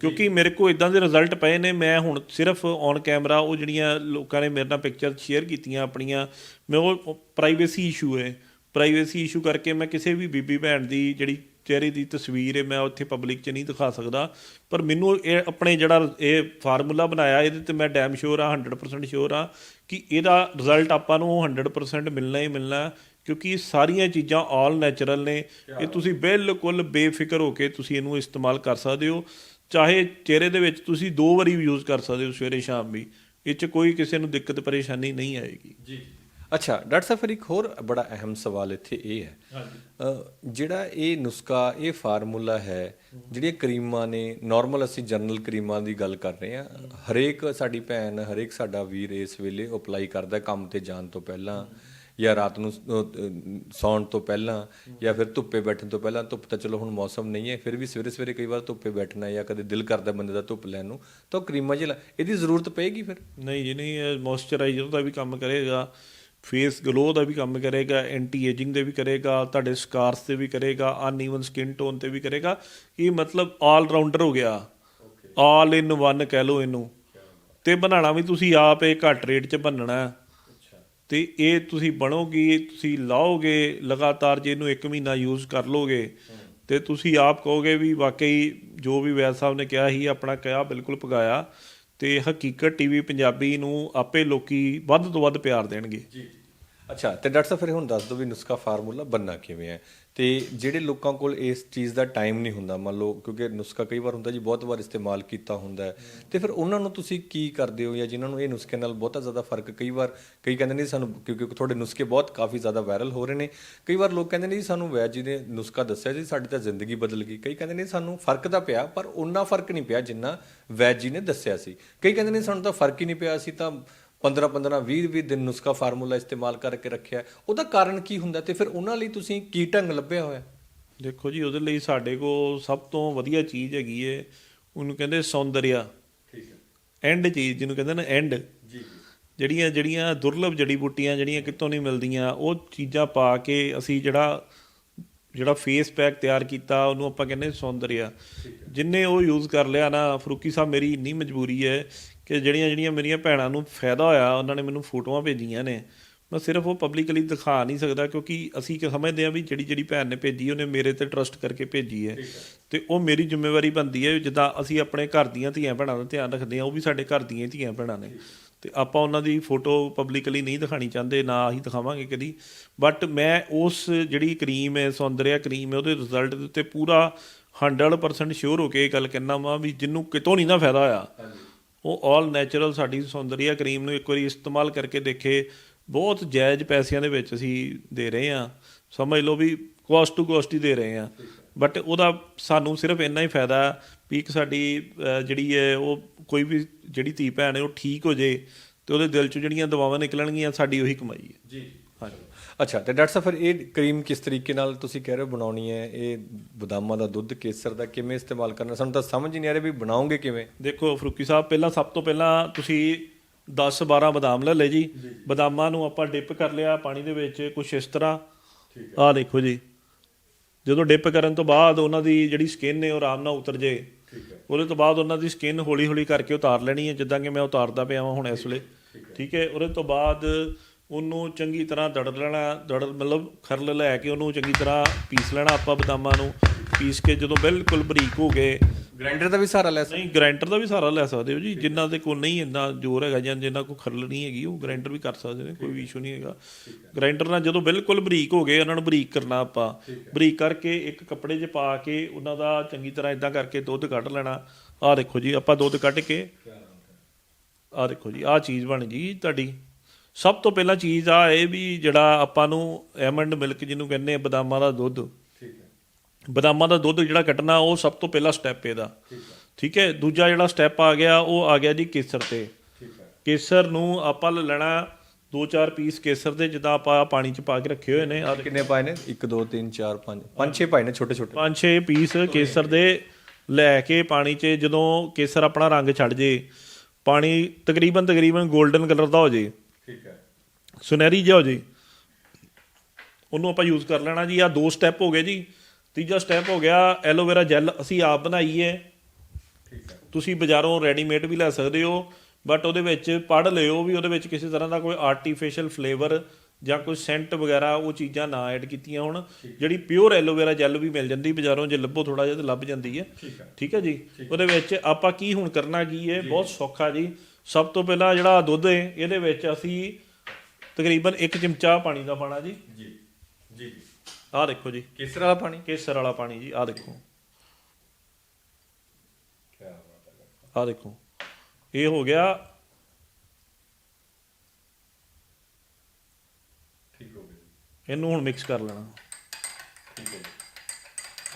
ਕਿਉਂਕਿ ਮੇਰੇ ਕੋਲ ਇਦਾਂ ਦੇ ਰਿਜ਼ਲਟ ਪਏ ਨੇ ਮੈਂ ਹੁਣ ਸਿਰਫ ਔਨ ਕੈਮਰਾ ਉਹ ਜਿਹੜੀਆਂ ਲੋਕਾਂ ਨੇ ਮੇਰੇ ਨਾਲ ਪਿਕਚਰ ਸ਼ੇਅਰ ਕੀਤੀਆਂ ਆਪਣੀਆਂ ਮੈਂ ਉਹ ਪ੍ਰਾਈਵੇਸੀ ਇਸ਼ੂ ਹੈ। ਪ੍ਰਾਈਵੇਸੀ ਇਸ਼ੂ ਕਰਕੇ ਮੈਂ ਕਿਸੇ ਵੀ ਬੀਬੀ ਭੈਣ ਦੀ ਜਿਹੜੀ ਚਿਹਰੇ ਦੀ ਤਸਵੀਰ ਹੈ ਮੈਂ ਉੱਥੇ ਪਬਲਿਕ 'ਚ ਨਹੀਂ ਦਿਖਾ ਸਕਦਾ। ਪਰ ਮੈਨੂੰ ਇਹ ਆਪਣੇ ਜਿਹੜਾ ਇਹ ਫਾਰਮੂਲਾ ਬਣਾਇਆ ਇਹਦੇ ਤੇ ਮੈਂ ਡੈਮ ਸ਼ੋਰ ਆ 100% ਸ਼ੋਰ ਆ ਕਿ ਇਹਦਾ ਰਿਜ਼ਲਟ ਆਪਾਂ ਨੂੰ 100% ਮਿਲਣਾ ਹੀ ਮਿਲਣਾ ਕਿਉਂਕਿ ਇਹ ਸਾਰੀਆਂ ਚੀਜ਼ਾਂ ਆਲ ਨੈਚੁਰਲ ਨੇ। ਇਹ ਤੁਸੀਂ ਬਿਲਕੁਲ ਬੇਫਿਕਰ ਹੋ ਕੇ ਤੁਸੀਂ ਇਹਨੂੰ ਇਸਤੇਮਾਲ ਕਰ ਸਕਦੇ ਹੋ। ਚਾਹੇ ਚਿਹਰੇ ਦੇ ਵਿੱਚ ਤੁਸੀਂ ਦੋ ਵਾਰੀ ਯੂਜ਼ ਕਰ ਸਕਦੇ ਹੋ ਸਵੇਰੇ ਸ਼ਾਮ ਵੀ ਇਹ 'ਚ ਕੋਈ ਕਿਸੇ ਨੂੰ ਦਿੱਕਤ ਪਰੇਸ਼ਾਨੀ ਨਹੀਂ ਆਏਗੀ। ਜੀ। ਅੱਛਾ ਡਾਕਟਰ ਸਾਹਿਬ ਇੱਕ ਹੋਰ ਬੜਾ ਅਹਿਮ ਸਵਾਲ ਇੱਥੇ ਇਹ ਹੈ। ਜਿਹੜਾ ਇਹ ਨੁਸਖਾ ਇਹ ਫਾਰਮੂਲਾ ਹੈ ਜਿਹੜੀਆਂ ਕਰੀਮਾਂ ਨੇ ਨਾਰਮਲ ਅਸੀਂ ਜਨਰਲ ਕਰੀਮਾਂ ਦੀ ਗੱਲ ਕਰ ਰਹੇ ਹਾਂ ਹਰੇਕ ਸਾਡੀ ਭੈਣ ਹਰੇਕ ਸਾਡਾ ਵੀਰ ਇਸ ਵੇਲੇ ਅਪਲਾਈ ਕਰਦਾ ਕੰਮ ਤੇ ਜਾਣ ਤੋਂ ਪਹਿਲਾਂ। ਜਾਂ ਰਾਤ ਨੂੰ ਸੌਣ ਤੋਂ ਪਹਿਲਾਂ ਜਾਂ ਫਿਰ ਧੁੱਪੇ ਬੈਠਣ ਤੋਂ ਪਹਿਲਾਂ ਧੁੱਪ ਤਾਂ ਚਲੋ ਹੁਣ ਮੌਸਮ ਨਹੀਂ ਹੈ ਫਿਰ ਵੀ ਸਵੇਰੇ ਸਵੇਰੇ ਕਈ ਵਾਰ ਧੁੱਪੇ ਬੈਠਣਾ ਜਾਂ ਕਦੇ ਦਿਲ ਕਰਦਾ ਬੰਦੇ ਦਾ ਧੁੱਪ ਲੈਣ ਨੂੰ ਤਾਂ ਕਰੀਮਾਂ ਜਿਹਾ ਇਹਦੀ ਜ਼ਰੂਰਤ ਪਏਗੀ ਫਿਰ? ਨਹੀਂ ਜੀ ਨਹੀਂ ਇਹ ਮੋਇਸਚਰਾਈਜ਼ਰ ਦਾ ਵੀ ਕੰਮ ਕਰੇਗਾ ਫੇਸ ਗਲੋ ਦਾ ਵੀ ਕੰਮ ਕਰੇਗਾ ਐਂਟੀ ਏਜਿੰਗ ਦੇ ਵੀ ਕਰੇਗਾ ਤੁਹਾਡੇ ਸਕਾਰਸ ਤੇ ਵੀ ਕਰੇਗਾ ਅਨਈਵਨ ਸਕਿਨ ਟੋਨ ਤੇ ਵੀ ਕਰੇਗਾ ਇਹ ਮਤਲਬ ਆਲ ਰਾਊਂਡਰ ਹੋ ਗਿਆ। ਆਲ ਇਨ ਵਨ ਕਹਿ ਲਓ ਇਹਨੂੰ। ਤੇ ਬਣਾਉਣਾ ਵੀ ਤੁਸੀਂ ਆਪ ਇਹ ਘੱਟ ਰੇਟ 'ਚ ਬਣਨਾ ਹੈ। ਤੇ ਇਹ ਤੁਸੀਂ ਬਣੋਗੇ, ਤੁਸੀਂ ਲਾਓਗੇ, ਲਗਾਤਾਰ ਜੇ ਇਹਨੂੰ 1 ਮਹੀਨਾ ਯੂਜ਼ ਕਰ ਲੋਗੇ, ਤੇ ਤੁਸੀਂ ਆਪ ਕਹੋਗੇ ਵੀ ਵਾਕਈ ਜੋ ਵੀ ਵੈਦ ਸਾਹਿਬ ਨੇ ਕਿਹਾ ਸੀ, ਆਪਣਾ ਕਿਹਾ ਬਿਲਕੁਲ ਪਗਾਇਆ ਤੇ ਹਕੀਕਤ ਟੀਵੀ ਪੰਜਾਬੀ ਨੂੰ ਆਪੇ ਲੋਕੀ ਵੱਧ ਤੋਂ ਵੱਧ ਪਿਆਰ ਦੇਣਗੇ। ਜੀ ਅੱਛਾ, ਤੇ ਡਾਕਟਰ ਸਾਹਿਬ, ਫਿਰ ਹੁਣ ਦੱਸ ਦਿਓ ਵੀ ਨੁਸਖਾ ਫਾਰਮੂਲਾ ਬੰਨਾ ਕਿਵੇਂ ਹੈ? ਤੇ ਜਿਹੜੇ ਲੋਕਾਂ ਕੋਲ ਇਸ ਚੀਜ਼ ਦਾ ਟਾਈਮ ਨਹੀਂ ਹੁੰਦਾ, ਮੰਨ ਲਓ ਕਿਉਂਕਿ ਨੁਸਖਾ ਕਈ ਵਾਰ ਹੁੰਦਾ ਜੀ, ਬਹੁਤ ਵਾਰ ਇਸਤੇਮਾਲ ਕੀਤਾ ਹੁੰਦਾ ਹੈ। ਤੇ ਫਿਰ ਉਹਨਾਂ ਨੂੰ ਤੁਸੀਂ ਕੀ ਕਰਦੇ ਹੋ ਜਾਂ ਜਿਨ੍ਹਾਂ ਨੂੰ ਇਹ ਨੁਸਖੇ ਨਾਲ ਬਹੁਤਾ ਜ਼ਿਆਦਾ ਫ਼ਰਕ ਕਈ ਵਾਰ, ਕਈ ਕਹਿੰਦੇ ਨੇ ਸਾਨੂੰ ਕਿਉਂਕਿ ਤੁਹਾਡੇ ਨੁਸਖੇ ਬਹੁਤ ਕਾਫੀ ਜ਼ਿਆਦਾ ਵਾਇਰਲ ਹੋ ਰਹੇ ਨੇ। ਕਈ ਵਾਰ ਲੋਕ ਕਹਿੰਦੇ ਨੇ ਜੀ, ਸਾਨੂੰ ਵੈਦ ਜੀ ਨੇ ਨੁਸਖਾ ਦੱਸਿਆ ਜੀ, ਸਾਡੀ ਤਾਂ ਜ਼ਿੰਦਗੀ ਬਦਲ ਗਈ। ਕਈ ਕਹਿੰਦੇ ਨੇ ਸਾਨੂੰ ਫ਼ਰਕ ਤਾਂ ਪਿਆ, ਪਰ ਉਹਨਾਂ ਫ਼ਰਕ ਨਹੀਂ ਪਿਆ ਜਿੰਨਾ ਵੈਦ ਜੀ ਨੇ ਦੱਸਿਆ ਸੀ। ਕਈ ਕਹਿੰਦੇ ਨੇ ਸਾਨੂੰ ਤਾਂ ਫ਼ਰਕ ਹੀ ਨਹੀਂ ਪਿਆ ਸੀ ਤਾਂ 15 15 20 20 ਦਿਨ ਨੁਸਖਾ ਫਾਰਮੂਲਾ ਇਸਤੇਮਾਲ ਕਰਕੇ ਰੱਖਿਆ। ਉਹਦਾ ਕਾਰਨ ਕੀ ਹੁੰਦਾ ਤੇ ਫਿਰ ਉਹਨਾਂ ਲਈ ਤੁਸੀਂ ਕੀ ਢੰਗ ਲੱਭਿਆ ਹੋਇਆ? ਦੇਖੋ ਜੀ ਉਹਦੇ ਲਈ ਸਾਡੇ ਕੋਲ ਸਭ ਤੋਂ ਵਧੀਆ ਚੀਜ਼ ਹੈਗੀ ਏ ਉਹਨੂੰ ਕਹਿੰਦੇ ਸੌਂਦਰਿਆ ਠੀਕ ਹੈ। ਐਂਡ ਚੀਜ਼ ਜਿਹਨੂੰ ਕਹਿੰਦੇ ਨੇ ਐਂਡ। ਜੀ ਜਿਹੜੀਆਂ ਜਿਹੜੀਆਂ ਦੁਰਲਭ ਜੜੀ ਬੂਟੀਆਂ ਜਿਹੜੀਆਂ ਕਿਤੋਂ ਨਹੀਂ ਮਿਲਦੀਆਂ ਉਹ ਚੀਜ਼ਾਂ ਪਾ ਕੇ ਅਸੀਂ ਜਿਹੜਾ ਜਿਹੜਾ ਫੇਸ ਪੈਕ ਤਿਆਰ ਕੀਤਾ ਉਹਨੂੰ ਆਪਾਂ ਕਹਿੰਦੇ ਸੌਂਦਰਿਆ ਜਿੰਨੇ ਉਹ ਯੂਜ਼ ਕਰ ਲਿਆ ਨਾ ਫਰੂਕੀ ਸਾਹਿਬ ਮੇਰੀ ਇੰਨੀ ਮਜਬੂਰੀ ਹੈ ਕਿ ਜਿਹੜੀਆਂ ਜਿਹੜੀਆਂ ਮੇਰੀਆਂ ਭੈਣਾਂ ਨੂੰ ਫਾਇਦਾ ਹੋਇਆ ਉਹਨਾਂ ਨੇ ਮੈਨੂੰ ਫੋਟੋਆਂ ਭੇਜੀਆਂ ਨੇ। ਮੈਂ ਸਿਰਫ ਉਹ ਪਬਲਿਕਲੀ ਦਿਖਾ ਨਹੀਂ ਸਕਦਾ ਕਿਉਂਕਿ ਅਸੀਂ ਕਿ ਸਮਝਦੇ ਹਾਂ ਵੀ ਜਿਹੜੀ ਜਿਹੜੀ ਭੈਣ ਨੇ ਭੇਜੀ ਉਹਨੇ ਮੇਰੇ ਤੇ ਟਰਸਟ ਕਰਕੇ ਭੇਜੀ ਹੈ। ਤੇ ਉਹ ਮੇਰੀ ਜ਼ਿੰਮੇਵਾਰੀ ਬਣਦੀ ਹੈ ਜਿੱਦਾਂ ਅਸੀਂ ਆਪਣੇ ਘਰ ਦੀਆਂ ਧੀਆਂ ਭੈਣਾਂ ਦਾ ਧਿਆਨ ਰੱਖਦੇ ਹਾਂ ਉਹ ਵੀ ਸਾਡੇ ਘਰ ਦੀਆਂ ਧੀਆਂ ਭੈਣਾਂ ਨੇ। ਤੇ ਆਪਾਂ ਉਹਨਾਂ ਦੀ ਫੋਟੋ ਪਬਲਿਕਲੀ ਨਹੀਂ ਦਿਖਾਣੀ ਚਾਹੁੰਦੇ ਨਾ ਹੀ ਦਿਖਾਵਾਂਗੇ ਕਦੀ। ਬਟ ਮੈਂ ਉਸ ਜਿਹੜੀ ਕਰੀਮ ਹੈ ਸੌਂਦਰਿਆ ਕਰੀਮ ਹੈ ਉਹਦੇ ਰਿਜ਼ਲਟ ਦੇ ਉੱਤੇ ਪੂਰਾ 100% ਸ਼ੋਰ ਹੋ ਕੇ ਇਹ ਗੱਲ ਕਹਿਣਾ ਵਾਂ ਵੀ ਜਿੰਨੂੰ ਕਿਤੋਂ ਨਹੀਂ ਨਾ ਫਾਇਦਾ ਹੋਇਆ। ਉਹ ਆਲ ਨੈਚੁਰਲ ਸਾਡੀ ਸੌਂਦਰਿਆ ਕਰੀਮ ਨੂੰ ਇੱਕ ਵਾਰੀ ਇਸਤੇਮਾਲ ਕਰਕੇ ਦੇਖੇ। ਬਹੁਤ ਜਾਇਜ਼ ਪੈਸਿਆਂ ਦੇ ਵਿੱਚ ਅਸੀਂ ਦੇ ਰਹੇ ਹਾਂ। ਸਮਝ ਲਓ ਵੀ ਕੋਸਟ ਟੂ ਕੋਸਟ ਹੀ ਦੇ ਰਹੇ ਹਾਂ। ਬਟ ਉਹਦਾ ਸਾਨੂੰ ਸਿਰਫ ਇੰਨਾ ਹੀ ਫਾਇਦਾ ਵੀ ਇੱਕ ਸਾਡੀ ਜਿਹੜੀ ਹੈ ਉਹ ਕੋਈ ਵੀ ਜਿਹੜੀ ਧੀ ਭੈਣ ਹੈ ਉਹ ਠੀਕ ਹੋ ਜੇ ਤੇ ਉਹਦੇ ਦਿਲ ਚੋਂ ਜਿਹੜੀਆਂ ਦਵਾਵਾਂ ਨਿਕਲਣਗੀਆਂ ਸਾਡੀ ਉਹੀ ਕਮਾਈ ਹੈ। ਜੀ। ਹਾਂਜੀ। ਅੱਛਾ ਤੇ ਡਾਕਟਰ ਸਾਹਿਬ ਫਿਰ ਇਹ ਕਰੀਮ ਕਿਸ ਤਰੀਕੇ ਨਾਲ ਤੁਸੀਂ ਕਹਿ ਰਹੇ ਹੋ ਬਣਾਉਣੀ ਹੈ? ਇਹ ਬਦਾਮਾਂ ਦਾ ਦੁੱਧ ਕੇਸਰ ਦਾ ਕਿਵੇਂ ਇਸਤੇਮਾਲ ਕਰਨਾ? ਸਾਨੂੰ ਤਾਂ ਸਮਝ ਹੀ ਨਹੀਂ ਆ ਰਿਹਾ ਵੀ ਬਣਾਓਗੇ ਕਿਵੇਂ। ਦੇਖੋ ਫਰੂਕੀ ਸਾਹਿਬ ਪਹਿਲਾਂ ਸਭ ਤੋਂ ਪਹਿਲਾਂ ਤੁਸੀਂ 10 12 ਬਦਾਮ ਲੈ ਲਏ ਜੀ। ਬਦਾਮਾਂ ਨੂੰ ਆਪਾਂ ਡਿਪ ਕਰ ਲਿਆ ਪਾਣੀ ਦੇ ਵਿੱਚ ਕੁਝ ਇਸ ਤਰ੍ਹਾਂ। ਆਹ ਦੇਖੋ ਜੀ। ਜਦੋਂ ਡਿਪ ਕਰਨ ਤੋਂ ਬਾਅਦ ਉਹਨਾਂ ਦੀ ਜਿਹੜੀ ਸਕਿਨ ਹੈ ਉਹ ਆਰਾਮ ਨਾਲ ਉਤਰ ਜੇ। ਉਹਦੇ ਤੋਂ ਬਾਅਦ ਉਹਨਾਂ ਦੀ ਸਕਿਨ ਹੌਲੀ ਹੌਲੀ ਕਰਕੇ ਉਤਾਰ ਲੈਣੀ ਹੈ ਜਿੱਦਾਂ ਕਿ ਮੈਂ ਉਤਾਰਦਾ ਪਿਆ ਹਾਂ ਹੁਣ ਇਸ ਵੇਲੇ। ਠੀਕ ਹੈ। ਉਹਦੇ ਤੋਂ ਬਾਅਦ ਉਹਨੂੰ ਚੰਗੀ ਤਰ੍ਹਾਂ ਦੜ ਲੈਣਾ ਦੜ ਮਤਲਬ ਖਰਲ ਲੈ ਕੇ ਉਹਨੂੰ ਚੰਗੀ ਤਰ੍ਹਾਂ ਪੀਸ ਲੈਣਾ ਆਪਾਂ ਬਦਾਮਾਂ ਨੂੰ ਪੀਸ ਕੇ ਜਦੋਂ ਬਿਲਕੁਲ ਬਰੀਕ ਹੋ ਗਏ। ਗ੍ਰਾਈਂਡਰ ਦਾ ਵੀ ਸਹਾਰਾ ਲੈ ਸਕਦੇ? ਨਹੀਂ ਗ੍ਰਾਈਂਡਰ ਦਾ ਵੀ ਸਹਾਰਾ ਲੈ ਸਕਦੇ ਹੋ ਜੀ ਜਿਨ੍ਹਾਂ ਦੇ ਕੋਲ ਨਹੀਂ ਇੰਨਾ ਜ਼ੋਰ ਹੈਗਾ ਜਾਂ ਜਿਨ੍ਹਾਂ ਕੋਲ ਖਰਲ ਨਹੀਂ ਹੈਗੀ ਉਹ ਗ੍ਰਾਈਂਡਰ ਵੀ ਕਰ ਸਕਦੇ ਨੇ ਕੋਈ ਇਸ਼ੂ ਨਹੀਂ ਹੈਗਾ। ਗ੍ਰਾਈਂਡਰ ਨਾਲ ਜਦੋਂ ਬਿਲਕੁਲ ਬਰੀਕ ਹੋ ਗਏ ਉਹਨਾਂ ਨੂੰ ਬਰੀਕ ਕਰਨਾ ਆਪਾਂ। ਬਰੀਕ ਕਰਕੇ ਇੱਕ ਕੱਪੜੇ 'ਚ ਪਾ ਕੇ ਉਹਨਾਂ ਦਾ ਚੰਗੀ ਤਰ੍ਹਾਂ ਇਦਾਂ ਕਰਕੇ ਦੁੱਧ ਕੱਢ ਲੈਣਾ। ਆਹ ਦੇਖੋ ਜੀ ਆਪਾਂ ਦੁੱਧ ਕੱਢ ਕੇ ਆਹ ਦੇਖੋ ਜੀ ਆਹ ਚੀਜ਼ ਬਣ ਗਈ ਤੁਹਾਡੀ। ਸਭ ਤੋਂ ਪਹਿਲਾਂ ਚੀਜ਼ ਆ ਇਹ ਵੀ ਜਿਹੜਾ ਆਪਾਂ ਨੂੰ ਐਮੰਡ ਮਿਲਕ ਜਿਹਨੂੰ ਕਹਿੰਦੇ ਆ ਬਦਾਮਾਂ ਦਾ ਦੁੱਧ। ਠੀਕ ਹੈ। ਬਦਾਮਾਂ ਦਾ ਦੁੱਧ ਜਿਹੜਾ ਕੱਢਣਾ ਉਹ ਸਭ ਤੋਂ ਪਹਿਲਾ ਸਟੈਪ ਇਹਦਾ। ਠੀਕ ਹੈ। ਦੂਜਾ ਜਿਹੜਾ ਸਟੈਪ ਆ ਗਿਆ ਉਹ ਆ ਗਿਆ ਜੀ ਕੇਸਰ ਤੇ। ਠੀਕ ਹੈ। ਕੇਸਰ ਨੂੰ ਆਪਾਂ ਲੈਣਾ ਦੋ ਚਾਰ ਪੀਸ ਕੇਸਰ ਦੇ ਜਿੱਦਾਂ ਆਪਾਂ ਪਾਣੀ ਚ ਪਾ ਕੇ ਰੱਖੇ ਹੋਏ ਨੇ। ਆਹ ਕਿੰਨੇ ਪਾਏ ਨੇ? 1 2 3 4 5 5 6 ਪਾਏ ਨੇ ਛੋਟੇ ਛੋਟੇ। ਪੰਜ ਛੇ ਪੀਸ ਕੇਸਰ ਦੇ ਲੈ ਕੇ ਪਾਣੀ 'ਚ ਜਦੋਂ ਕੇਸਰ ਆਪਣਾ ਰੰਗ ਛੱਡ ਜੇ ਪਾਣੀ ਤਕਰੀਬਨ ਤਕਰੀਬਨ 골ਡਨ ਕਲਰ ਦਾ ਹੋ ਜੇ। ਠੀਕ ਹੈ। ਸੁਨਹਿਰੀ ਜਿਹਾ ਹੋ ਜੇ। ਉਹਨੂੰ ਆਪਾਂ ਯੂਜ਼ ਕਰ ਲੈਣਾ ਜੀ। ਆ ਦੋ ਸਟੈਪ ਹੋ ਗਏ ਜੀ। ਤੀਜਾ ਸਟੈਪ ਹੋ ਗਿਆ ਐਲੋਵੇਰਾ ਜੈਲ ਅਸੀਂ ਆਪ ਬਣਾਈ ਹੈ। ਠੀਕ ਹੈ। ਤੁਸੀਂ ਬਾਜ਼ਾਰੋਂ ਰੈਡੀਮੇਡ ਵੀ ਲੈ ਸਕਦੇ ਹੋ ਬਟ ਉਹਦੇ ਵਿੱਚ ਪੜ ਲਿਓ ਵੀ ਉਹਦੇ ਵਿੱਚ ਕਿਸੇ ਤਰ੍ਹਾਂ ਦਾ ਕੋਈ ਆਰਟੀਫੀਸ਼ੀਅਲ ਫਲੇਵਰ ਜਾਂ ਕੋਈ ਸੈਂਟ ਵਗੈਰਾ ਉਹ ਚੀਜ਼ਾਂ ਨਾ ਐਡ ਕੀਤੀਆਂ ਹੋਣ। ਜਿਹੜੀ ਪਿਓਰ ਐਲੋਵੇਰਾ ਜੈਲ ਵੀ ਮਿਲ ਜਾਂਦੀ ਬਾਜ਼ਾਰੋਂ ਜੇ ਲੱਭੋ ਥੋੜਾ ਜਿਹਾ ਤੇ ਲੱਭ ਜਾਂਦੀ ਹੈ। ਠੀਕ ਹੈ। ਠੀਕ ਹੈ ਜੀ। ਉਹਦੇ ਵਿੱਚ ਆਪਾਂ ਕੀ ਹੁਣ ਕਰਨਾ ਕੀ ਹੈ? ਬਹੁਤ ਸੌਖਾ ਜੀ। ਸਭ ਤੋਂ ਪਹਿਲਾਂ ਜਿਹੜਾ ਦੁੱਧ ਹੈ ਇਹਦੇ ਵਿੱਚ ਅਸੀਂ ਤਕਰੀਬਨ 1 ਚਮਚਾ ਪਾਣੀ ਦਾ ਪਾਣਾ ਜੀ। ਜੀ ਜੀ ਆਹ ਦੇਖੋ ਜੀ। ਕੇਸਰ ਵਾਲਾ ਪਾਣੀ? ਕੇਸਰ ਵਾਲਾ ਪਾਣੀ ਜੀ ਆਹ ਦੇਖੋ। ਕੀ ਬਾਤ ਹੈ। ਆਹ ਦੇਖੋ। ਇਹ ਹੋ ਗਿਆ। ਠੀਕ ਹੋ ਗਿਆ ਇਹਨੂੰ ਹੁਣ ਮਿਕਸ ਕਰ ਲੈਣਾ। ਠੀਕ ਹੈ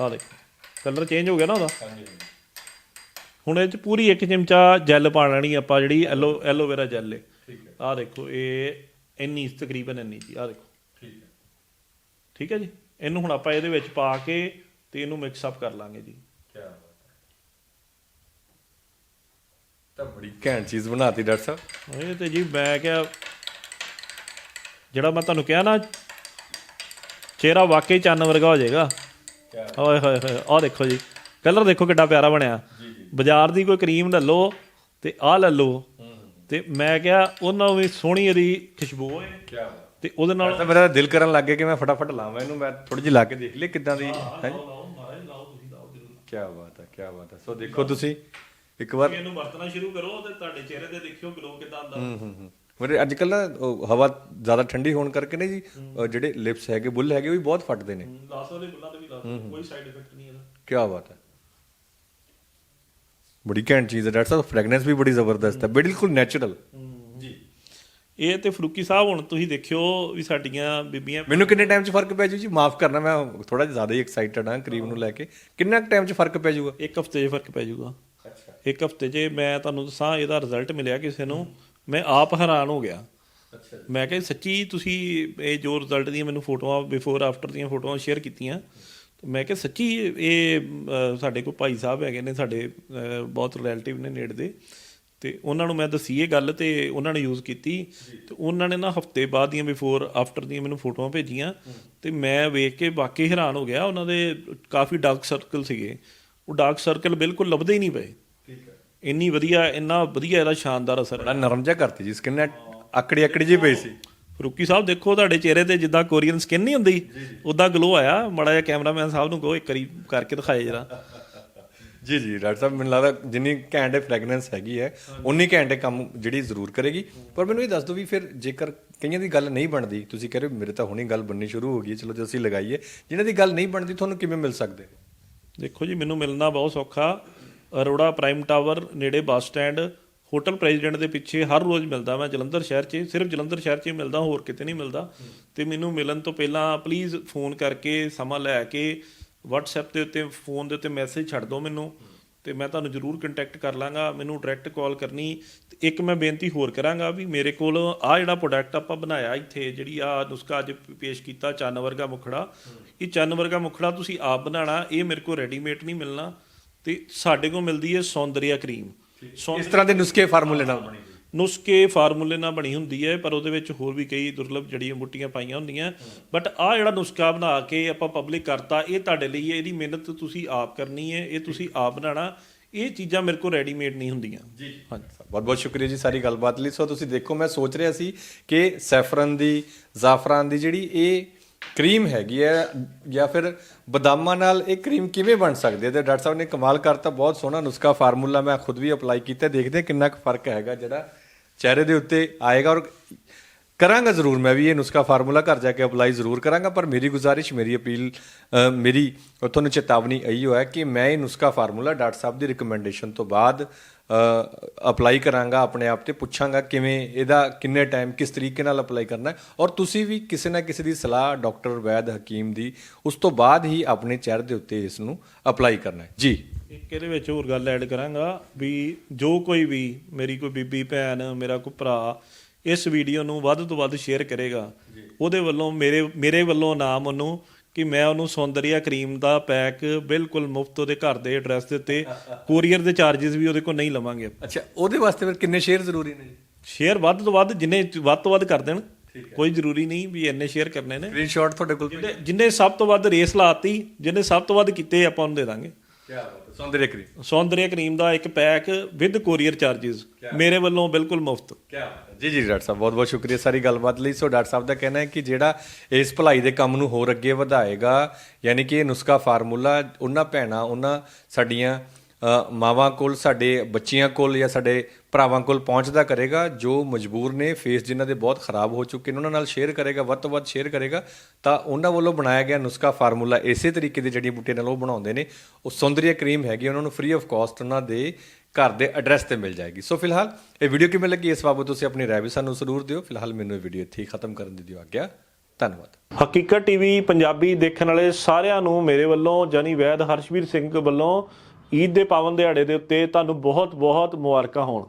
ਆਹ ਦੇਖੋ। ਕਲਰ ਚੇਂਜ ਹੋ ਗਿਆ ਨਾ ਉਹਦਾ? ਹਾਂਜੀ। ਹੁਣ ਇਹ ਚ ਪੂਰੀ 1 ਚਮਚਾ ਜੈਲ ਪਾ ਲੈਣੀ ਆਪਾਂ ਜਿਹੜੀ ਐਲੋ ਐਲੋਵੇਰਾ ਜੈਲ ਹੈ ਠੀਕ ਹੈ। ਆਹ ਦੇਖੋ ਇਹ ਇੰਨੀ ਤਕਰੀਬਨ ਇੰਨੀ ਜੀ ਆਹ ਦੇਖੋ। ਠੀਕ ਹੈ। ਠੀਕ ਹੈ ਜੀ? ਇਹਨੂੰ ਹੁਣ ਆਪਾਂ ਇਹਦੇ ਵਿੱਚ ਪਾ ਕੇ ਤੇ ਇਹਨੂੰ ਮਿਕਸ ਅਪ ਕਰ ਲਾਂਗੇ ਜੀ। ਕੀ ਬਾਤ ਹੈ। ਤਾਂ ਬੜੀ ਘੈਂਟ ਚੀਜ਼ ਬਣਾਤੀ ਡਾਕਟਰ ਸਾਹਿਬ। ਇਹ ਤੇ ਜੀ ਮੈਂ ਕਿਹਾ ਜਿਹੜਾ ਮੈਂ ਤੁਹਾਨੂੰ ਕਿਹਾ ਨਾ ਚਿਹਰਾ ਵਾਕਈ ਚੰਨ ਵਰਗਾ ਹੋ ਜਾਏਗਾ। ਕੀ ਓਏ ਹੋਏ ਹੋਏ ਆਹ ਦੇਖੋ ਜੀ। ਕਲਰ ਦੇਖੋ ਕਿੱਡਾ ਪਿਆਰਾ ਬਣਿਆ। ਜੀ ਜੀ। ਬਾਜ਼ਾਰ ਦੀ ਕੋਈ ਕਰੀਮ ਲੈ ਲਓ ਤੇ ਆਹ ਲੈ ਲਓ। ਤੇ ਮੈਂ ਕਿਹਾ ਉਹਨਾਂ ਨੂੰ ਵੀ ਸੋਹਣੀ ਇਹਦੀ ਖੁਸ਼ਬੂ ਹੈ ਕੀ ਬਾਤ। ਤੇ ਉਹਦੇ ਨਾਲ ਤਾਂ ਮੇਰਾ ਦਿਲ ਕਰਨ ਲੱਗ ਗਿਆ ਕਿ ਮੈਂ ਫਟਾਫਟ ਲਾਵਾਂ ਇਹਨੂੰ। ਮੈਂ ਥੋੜੀ ਜਿਹੀ ਲਾ ਕੇ ਦੇਖ ਲਈ ਕਿੱਦਾਂ ਦੀ। ਹੈ ਕੀ ਬਾਤ ਹੈ ਕੀ ਬਾਤ ਹੈ। ਸੋ ਦੇਖੋ ਤੁਸੀਂ ਇੱਕ ਵਾਰ ਇਹਨੂੰ ਵਰਤਣਾ ਸ਼ੁਰੂ ਕਰੋ ਤੇ ਤੁਹਾਡੇ ਚਿਹਰੇ ਤੇ ਦੇਖਿਓ ਗਲੋ ਕਿਦਾਂ ਆਉਂਦਾ। ਹੂੰ ਹੂੰ ਹੂੰ। ਮੇਰੇ ਅੱਜ ਕੱਲ ਨਾ ਹਵਾ ਜ਼ਿਆਦਾ ਠੰਡੀ ਹੋਣ ਕਰਕੇ ਨੇ ਜੀ ਜਿਹੜੇ ਲਿਪਸ ਹੈਗੇ ਬੁੱਲ ਹੈਗੇ ਉਹ ਵੀ ਬਹੁਤ ਫਟਦੇ ਨੇ। ਲਾਸ ਵਾਲੇ ਬੁੱਲਾਂ ਦੇ ਵੀ ਲਾ ਦਿਓ, ਕੋਈ ਸਾਈਡ ਇਫੈਕਟ ਨਹੀਂ ਇਹਦਾ। ਕੀ ਬਾਤ ਹੈ। ਬੜੀ ਘੈਂਟ ਚੀਜ਼ ਹੈ ਡਾਕਟਰ ਸਾਹਿਬ ਫ੍ਰੈਗਨੈਂਸ ਵੀ ਬੜੀ ਜ਼ਬਰਦਸਤ ਹੈ ਬਿਲਕੁਲ ਨੈਚੁਰਲ ਜੀ। ਇਹ ਤੇ ਫਰੂਕੀ ਸਾਹਿਬ ਹੁਣ ਤੁਸੀਂ ਦੇਖਿਓ ਵੀ ਸਾਡੀਆਂ ਬੀਬੀਆਂ ਮੈਨੂੰ ਕਿੰਨੇ ਟਾਈਮ 'ਚ ਫ਼ਰਕ ਪੈ ਜੂ ਜੀ? ਮਾਫ ਕਰਨਾ ਮੈਂ ਥੋੜਾ ਜਿਹਾ ਜ਼ਿਆਦਾ ਹੀ ਐਕਸਾਈਟਡ ਹਾਂ ਕਰੀਮ ਨੂੰ ਲੈ ਕੇ। ਕਿੰਨਾ ਟਾਈਮ 'ਚ ਫ਼ਰਕ ਪੈ ਜਾਊਗਾ ਇੱਕ ਹਫ਼ਤੇ 'ਚ ਫ਼ਰਕ ਪੈ ਜਾਊਗਾ ਅੱਛਾ। ਇੱਕ ਹਫ਼ਤੇ 'ਚ ਮੈਂ ਤੁਹਾਨੂੰ ਦੱਸਾਂ ਇਹਦਾ ਰਿਜ਼ਲਟ ਮਿਲਿਆ ਕਿਸੇ ਨੂੰ। ਮੈਂ ਆਪ ਹੈਰਾਨ ਹੋ ਗਿਆ। ਅੱਛਾ ਮੈਂ ਕਿਹਾ ਸੱਚੀ ਤੁਸੀਂ ਇਹ ਜੋ ਰਿਜ਼ਲਟ ਦੀਆਂ ਮੈਨੂੰ ਫੋਟੋਆਂ ਬਿਫੋਰ ਆਫਟਰ ਦੀਆਂ ਫੋਟੋਆਂ ਸ਼ੇਅਰ ਕੀਤੀਆਂ ਮੈਂ ਕਿਹਾ ਸੱਚੀ ਇਹ ਸਾਡੇ ਕੋਲ ਭਾਈ ਸਾਹਿਬ ਹੈਗੇ ਨੇ ਸਾਡੇ ਬਹੁਤ ਰਿਲੇਟਿਵ ਨੇ ਨੇੜੇ ਦੇ। ਤੇ ਉਹਨਾਂ ਨੂੰ ਮੈਂ ਦੱਸੀ ਇਹ ਗੱਲ ਤੇ ਉਹਨਾਂ ਨੇ ਯੂਜ਼ ਕੀਤੀ। ਤੇ ਉਹਨਾਂ ਨੇ ਨਾ ਹਫ਼ਤੇ ਬਾਅਦ ਦੀਆਂ ਬਿਫੋਰ ਆਫਟਰ ਦੀਆਂ ਮੈਨੂੰ ਫੋਟੋਆਂ ਭੇਜੀਆਂ। ਤੇ ਮੈਂ ਵੇਖ ਕੇ ਵਾਕਈ ਹੈਰਾਨ ਹੋ ਗਿਆ। ਉਹਨਾਂ ਦੇ ਕਾਫੀ ਡਾਰਕ ਸਰਕਲ ਸੀਗੇ। ਉਹ ਡਾਰਕ ਸਰਕਲ ਬਿਲਕੁਲ ਲੱਭਦੇ ਹੀ ਨਹੀਂ ਪਏ। ਠੀਕ ਹੈ। ਇੰਨੀ ਵਧੀਆ ਇੰਨਾ ਵਧੀਆ ਇਹਦਾ ਸ਼ਾਨਦਾਰ ਅਸਰ ਬੜਾ ਨਰਮ ਜਿਹਾ ਕਰਤੀ ਜੀ। ਸਕਿਨ ਆਕੜੀ ਆਕੜੀ ਜੀ ਪਈ ਸੀ। ਫਰੂਕੀ ਸਾਹਿਬ ਦੇਖੋ ਤੁਹਾਡੇ ਚਿਹਰੇ ਤੇ ਜਿੱਦਾਂ ਕੋਰੀਅਨ ਸਕਿਨ ਨਹੀਂ ਹੁੰਦੀ ਉਦਾਂ ਗਲੋ ਆਇਆ। ਮਾੜਾ ਜਿਹਾ ਕੈਮਰਾਮੈਨ ਸਾਹਿਬ ਨੂੰ ਕਹੋ ਇੱਕ ਵਾਰੀ ਕਰਕੇ ਦਿਖਾਏ ਜਰਾ। ਜੀ ਜੀ ਡਾਕਟਰ ਸਾਹਿਬ ਮੈਨੂੰ ਲੱਗਦਾ ਜਿੰਨੀ ਘੈਂਟ ਫ੍ਰੈਗਨੈਂਸ ਹੈਗੀ ਹੈ ਉਨੀ ਘੈਂਟ ਕੰਮ ਜਿਹੜੀ ਜ਼ਰੂਰ ਕਰੇਗੀ। ਪਰ ਮੈਨੂੰ ਇਹ ਦੱਸ ਦਿਓ ਵੀ ਫਿਰ ਜੇਕਰ ਕਈਆਂ ਦੀ ਗੱਲ ਨਹੀਂ ਬਣਦੀ ਤੁਸੀਂ ਕਹਿ ਰਹੇ ਹੋ, ਮੇਰੇ ਤਾਂ ਹੁਣੇ ਗੱਲ ਬਣਨੀ ਸ਼ੁਰੂ ਹੋ ਗਈ ਹੈ, ਚਲੋ ਜੇ ਅਸੀਂ ਲਗਾਈਏ ਜਿਨ੍ਹਾਂ ਦੀ ਗੱਲ ਨਹੀਂ ਬਣਦੀ ਤੁਹਾਨੂੰ ਕਿਵੇਂ ਮਿਲ ਸਕਦੇ? ਦੇਖੋ ਜੀ ਮੈਨੂੰ ਮਿਲਣਾ ਬਹੁਤ ਸੌਖਾ। ਅਰੋੜਾ ਪ੍ਰਾਈਮ ਟਾਵਰ ਨੇੜੇ ਬੱਸ ਸਟੈਂਡ ਹੋਟਲ ਪ੍ਰੈਜ਼ੀਡੈਂਟ ਦੇ ਪਿੱਛੇ ਹਰ ਰੋਜ਼ ਮਿਲਦਾ ਮੈਂ ਜਲੰਧਰ ਸ਼ਹਿਰ 'ਚ, ਸਿਰਫ ਜਲੰਧਰ ਸ਼ਹਿਰ 'ਚ ਮਿਲਦਾ, ਹੋਰ ਕਿਤੇ ਨਹੀਂ ਮਿਲਦਾ। ਤੇ ਮੈਨੂੰ ਮਿਲਣ ਤੋਂ ਪਹਿਲਾਂ ਪਲੀਜ਼ ਫੋਨ ਕਰਕੇ ਸਮਾਂ ਲੈ ਕੇ WhatsApp ਦੇ ਉੱਤੇ ਫੋਨ ਦੇ ਉੱਤੇ ਮੈਸੇਜ ਛੱਡ ਦਿਓ ਮੈਨੂੰ ਤੇ ਮੈਂ ਤੁਹਾਨੂੰ ਜ਼ਰੂਰ ਕੰਟੈਕਟ ਕਰ ਲਾਂਗਾ। ਮੈਨੂੰ ਡਾਇਰੈਕਟ ਕਾਲ ਕਰਨੀ। ਤੇ ਇੱਕ ਮੈਂ ਬੇਨਤੀ ਹੋਰ ਕਰਾਂਗਾ ਵੀ ਮੇਰੇ ਕੋਲ ਆ ਜਿਹੜਾ ਪ੍ਰੋਡਕਟ ਆਪਾਂ ਬਣਾਇਆ ਇੱਥੇ, ਜਿਹੜੀ ਆ ਨੁਸਖਾ ਅੱਜ ਪੇਸ਼ ਕੀਤਾ ਚੰਨ ਵਰਗਾ ਮੁਖੜਾ, ਇਹ ਚੰਨ ਵਰਗਾ ਮੁਖੜਾ ਤੁਸੀਂ ਆਪ ਬਣਾਉਣਾ, ਇਹ ਮੇਰੇ ਕੋਲ ਰੈਡੀਮੇਡ ਨਹੀਂ ਮਿਲਣਾ। ਤੇ ਸਾਡੇ ਕੋਲ ਮਿਲਦੀ ਹੈ ਸੌਂਦਰਿਆ ਕਰੀਮ। ਇਸ ਤਰ੍ਹਾਂ ਦੇ ਨੁਸਖੇ ਫਾਰਮੂਲੇ ਨਾਲ। ਬਣੀ ਨੁਸਖੇ ਫਾਰਮੂਲੇ ਨਾਲ ਬਣੀ ਹੁੰਦੀ ਹੈ ਪਰ ਉਹਦੇ ਵਿੱਚ ਹੋਰ ਵੀ ਕਈ ਦੁਰਲਭ ਜੜੀਆਂ ਬੂਟੀਆਂ ਪਾਈਆਂ ਹੁੰਦੀਆਂ। ਬਟ ਆ ਜਿਹੜਾ ਨੁਸਖਾ ਬਣਾ ਕੇ ਆਪਾਂ ਪਬਲਿਕ ਕਰਤਾ ਇਹ ਤੁਹਾਡੇ ਲਈ ਹੈ ਇਹਦੀ ਮਿਹਨਤ ਤੁਸੀਂ ਆਪ ਕਰਨੀ ਹੈ ਇਹ ਤੁਸੀਂ ਆਪ ਬਣਾਉਣਾ। ਇਹ ਚੀਜ਼ਾਂ ਮੇਰੇ ਕੋਲ ਰੈਡੀਮੇਡ ਨਹੀਂ ਹੁੰਦੀਆਂ। ਜੀ। ਬਹੁਤ ਬਹੁਤ ਸ਼ੁਕਰੀਆ ਜੀ ਸਾਰੀ ਗੱਲਬਾਤ ਲਈ। ਸੋ ਤੁਸੀਂ ਦੇਖੋ ਮੈਂ ਸੋਚ ਰਿਹਾ ਸੀ ਕਿ ਸੈਫਰਨ ਦੀ ਜ਼ਾਫਰਾਨ ਦੀ ਜਿਹੜੀ ਇਹ ਕਰੀਮ ਹੈਗੀ ਹੈ ਜਾਂ ਫਿਰ ਬਦਾਮਾਂ ਨਾਲ ਇਹ ਕਰੀਮ ਕਿਵੇਂ ਬਣ ਸਕਦੀ ਹੈ? ਤੇ ਡਾਕਟਰ ਸਾਹਿਬ ਨੇ ਕਮਾਲ ਕਰਤਾ, ਬਹੁਤ ਸੋਹਣਾ ਨੁਸਖਾ ਫਾਰਮੂਲਾ ਮੈਂ ਖੁਦ ਵੀ ਅਪਲਾਈ ਕੀਤਾ। ਦੇਖਦੇ ਹਾਂ ਕਿੰਨਾ ਕੁ ਫ਼ਰਕ ਹੈਗਾ ਜਿਹੜਾ ਚਿਹਰੇ ਦੇ ਉੱਤੇ ਆਏਗਾ ਔਰ ਕਰਾਂਗਾ ਜ਼ਰੂਰ ਮੈਂ ਵੀ ਇਹ ਨੁਸਖਾ ਫਾਰਮੂਲਾ ਘਰ ਜਾ ਕੇ ਅਪਲਾਈ ਜ਼ਰੂਰ ਕਰਾਂਗਾ, ਪਰ ਮੇਰੀ ਗੁਜ਼ਾਰਿਸ਼, ਮੇਰੀ ਅਪੀਲ ਮੇਰੀ ਤੁਹਾਨੂੰ ਚੇਤਾਵਨੀ ਇਹੀ ਹੋਇਆ ਕਿ ਮੈਂ ਇਹ ਨੁਸਖਾ ਫਾਰਮੂਲਾ ਡਾਕਟਰ ਸਾਹਿਬ ਦੀ ਰਿਕਮੈਂਡੇਸ਼ਨ ਤੋਂ ਬਾਅਦ ਅਪਲਾਈ ਕਰਾਂਗਾ ਆਪਣੇ ਆਪ ਤੇ ਪੁੱਛਾਂਗਾ ਕਿਵੇਂ ਇਹਦਾ ਕਿੰਨੇ ਟਾਈਮ ਕਿਸ ਤਰੀਕੇ ਨਾਲ ਅਪਲਾਈ ਕਰਨਾ ਹੈ। ਔਰ ਤੁਸੀਂ ਵੀ ਕਿਸੇ ਨਾ ਕਿਸੇ ਦੀ ਸਲਾਹ ਡਾਕਟਰ ਵੈਦ ਹਕੀਮ ਦੀ ਉਸ ਤੋਂ ਬਾਅਦ ਹੀ ਆਪਣੇ ਚਿਹਰੇ ਦੇ ਉੱਤੇ ਇਸ ਨੂੰ ਅਪਲਾਈ ਕਰਨਾ ਹੈ। ਜੀ। ਇੱਕ ਇਹਦੇ ਵਿੱਚ ਹੋਰ ਗੱਲ ਐਡ ਕਰਾਂਗਾ ਵੀ ਜੋ ਕੋਈ ਵੀ ਮੇਰੀ ਕੋਈ ਬੀਬੀ ਭੈਣ ਮੇਰਾ ਕੋਈ ਭਰਾ ਇਸ ਵੀਡੀਓ ਨੂੰ ਵੱਧ ਤੋਂ ਵੱਧ ਸ਼ੇਅਰ ਕਰੇਗਾ। ਉਹਦੇ ਵੱਲੋਂ ਮੇਰੇ ਮੇਰੇ ਵੱਲੋਂ ਨਾਮ ਉਹਨੂੰ ਕਿ ਮੈਂ ਉਹਨੂੰ ਸੌਂਦਰਿਆ ਕਰੀਮ ਦਾ ਪੈਕ ਬਿਲਕੁਲ ਮੁਫਤ ਉਹਦੇ ਘਰ ਦੇ ਐਡਰੈਸ ਦੇ ਉੱਤੇ ਕੋਰੀਅਰ ਦੇ ਚਾਰजेस ਵੀ ਉਹਦੇ ਕੋਲ ਨਹੀਂ ਲਵਾਂਗੇ। ਅੱਛਾ ਉਹਦੇ ਵਾਸਤੇ ਫਿਰ ਕਿੰਨੇ ਸ਼ੇਅਰ ਜ਼ਰੂਰੀ ਨੇ ਜੀ? ਸ਼ੇਅਰ ਵੱਧ ਤੋਂ ਵੱਧ ਜਿੰਨੇ ਵੱਧ ਤੋਂ ਵੱਧ ਕਰ ਦੇਣ ਕੋਈ ਜ਼ਰੂਰੀ ਨਹੀਂ ਵੀ ਇੰਨੇ ਸ਼ੇਅਰ ਕਰਨੇ ਨੇ। ਸਕਰੀਨਸ਼ਾਟ ਤੁਹਾਡੇ ਕੋਲ ਜਿੰਨੇ ਜਿੰਨੇ ਸਭ ਤੋਂ ਵੱਧ ਰੇਸ ਲਾਤੀ ਜਿੰਨੇ ਸਭ ਤੋਂ ਵੱਧ ਕੀਤੇ ਆਪਾਂ ਉਹਨੂੰ ਦੇ ਦਾਂਗੇ। ਕੀ ਬਾਤ ਹੈ। ਸੌਂਦਰਯ ਕਰੀਮ। ਸੌਂਦਰਿਆ ਕਰੀਮ ਦਾ ਇੱਕ ਪੈਕ ਵਿਦ ਕੋਰੀਅਰ ਚਾਰजेस ਮੇਰੇ ਵੱਲੋਂ ਬਿਲਕੁਲ ਮੁਫਤ। ਜੀ ਜੀ ਡਾਕਟਰ ਸਾਹਿਬ ਬਹੁਤ ਬਹੁਤ ਸ਼ੁਕਰੀਆ ਸਾਰੀ ਗੱਲਬਾਤ ਲਈ। ਸੋ ਡਾਕਟਰ ਸਾਹਿਬ ਦਾ ਕਹਿਣਾ ਹੈ ਕਿ ਜਿਹੜਾ ਇਸ ਭਲਾਈ ਦੇ ਕੰਮ ਨੂੰ ਹੋਰ ਅੱਗੇ ਵਧਾਏਗਾ ਯਾਨੀ ਕਿ ਇਹ ਨੁਸਖਾ ਫਾਰਮੂਲਾ ਉਹਨਾਂ ਭੈਣਾਂ ਉਹਨਾਂ ਸਾਡੀਆਂ ਮਾਵਾਂ ਕੋਲ, ਸਾਡੇ ਬੱਚਿਆਂ ਕੋਲ ਜਾਂ ਸਾਡੇ ਭਰਾਵਾਂ ਕੋਲ ਪਹੁੰਚਦਾ ਕਰੇਗਾ, ਜੋ ਮਜਬੂਰ ਨੇ ਫੇਸ ਜਿਨ੍ਹਾਂ ਦੇ ਬਹੁਤ ਖਰਾਬ ਹੋ ਚੁੱਕੇ ਨੇ, ਉਹਨਾਂ ਨਾਲ ਸ਼ੇਅਰ ਕਰੇਗਾ, ਵੱਧ ਤੋਂ ਵੱਧ ਸ਼ੇਅਰ ਕਰੇਗਾ, ਤਾਂ ਉਹਨਾਂ ਵੱਲੋਂ ਬਣਾਇਆ ਗਿਆ ਨੁਸਖਾ ਫਾਰਮੂਲਾ ਇਸੇ ਤਰੀਕੇ ਦੇ ਜੜੀ ਬੂਟੇ ਨਾਲ ਉਹ ਬਣਾਉਂਦੇ ਨੇ। ਉਹ ਸੌਂਦਰਿਆ ਕਰੀਮ ਹੈਗੀ ਉਹਨਾਂ ਨੂੰ ਫ੍ਰੀ ਆਫ ਕਾਸਟ ਉਹਨਾਂ ਦੇ ਘਰ ਦੇ ਐਡਰੈਸ ਤੇ ਮਿਲ ਜਾਏਗੀ। ਸੋ ਫਿਲਹਾਲ ਇਹ ਵੀਡੀਓ ਕਿਵੇਂ ਲੱਗੀ, ਇਸ ਬਾਬਤ ਤੁਸੀਂ ਆਪਣੀ ਰਾਏ ਵੀ ਸਾਨੂੰ ਜ਼ਰੂਰ ਦਿਓ। ਫਿਲਹਾਲ ਮੈਨੂੰ ਇਹ ਵੀਡੀਓ ਇੱਥੇ ਹੀ ਖਤਮ ਕਰਨ ਦੀ ਦਿਓ ਆਗਿਆ। ਧੰਨਵਾਦ। ਹਕੀਕਤ ਟੀਵੀ ਪੰਜਾਬੀ ਦੇਖਣ ਵਾਲੇ ਸਾਰਿਆਂ ਨੂੰ ਮੇਰੇ ਵੱਲੋਂ ਜਨੀ ਵੈਦ ਹਰਸ਼ਵੀਰ ਸਿੰਘ ਵੱਲੋਂ ਈਦ ਦੇ ਪਾਵਨ ਦਿਹਾੜੇ ਦੇ ਉੱਤੇ ਤੁਹਾਨੂੰ ਬਹੁਤ ਬਹੁਤ ਮੁਬਾਰਕਾਂ ਹੋਣ।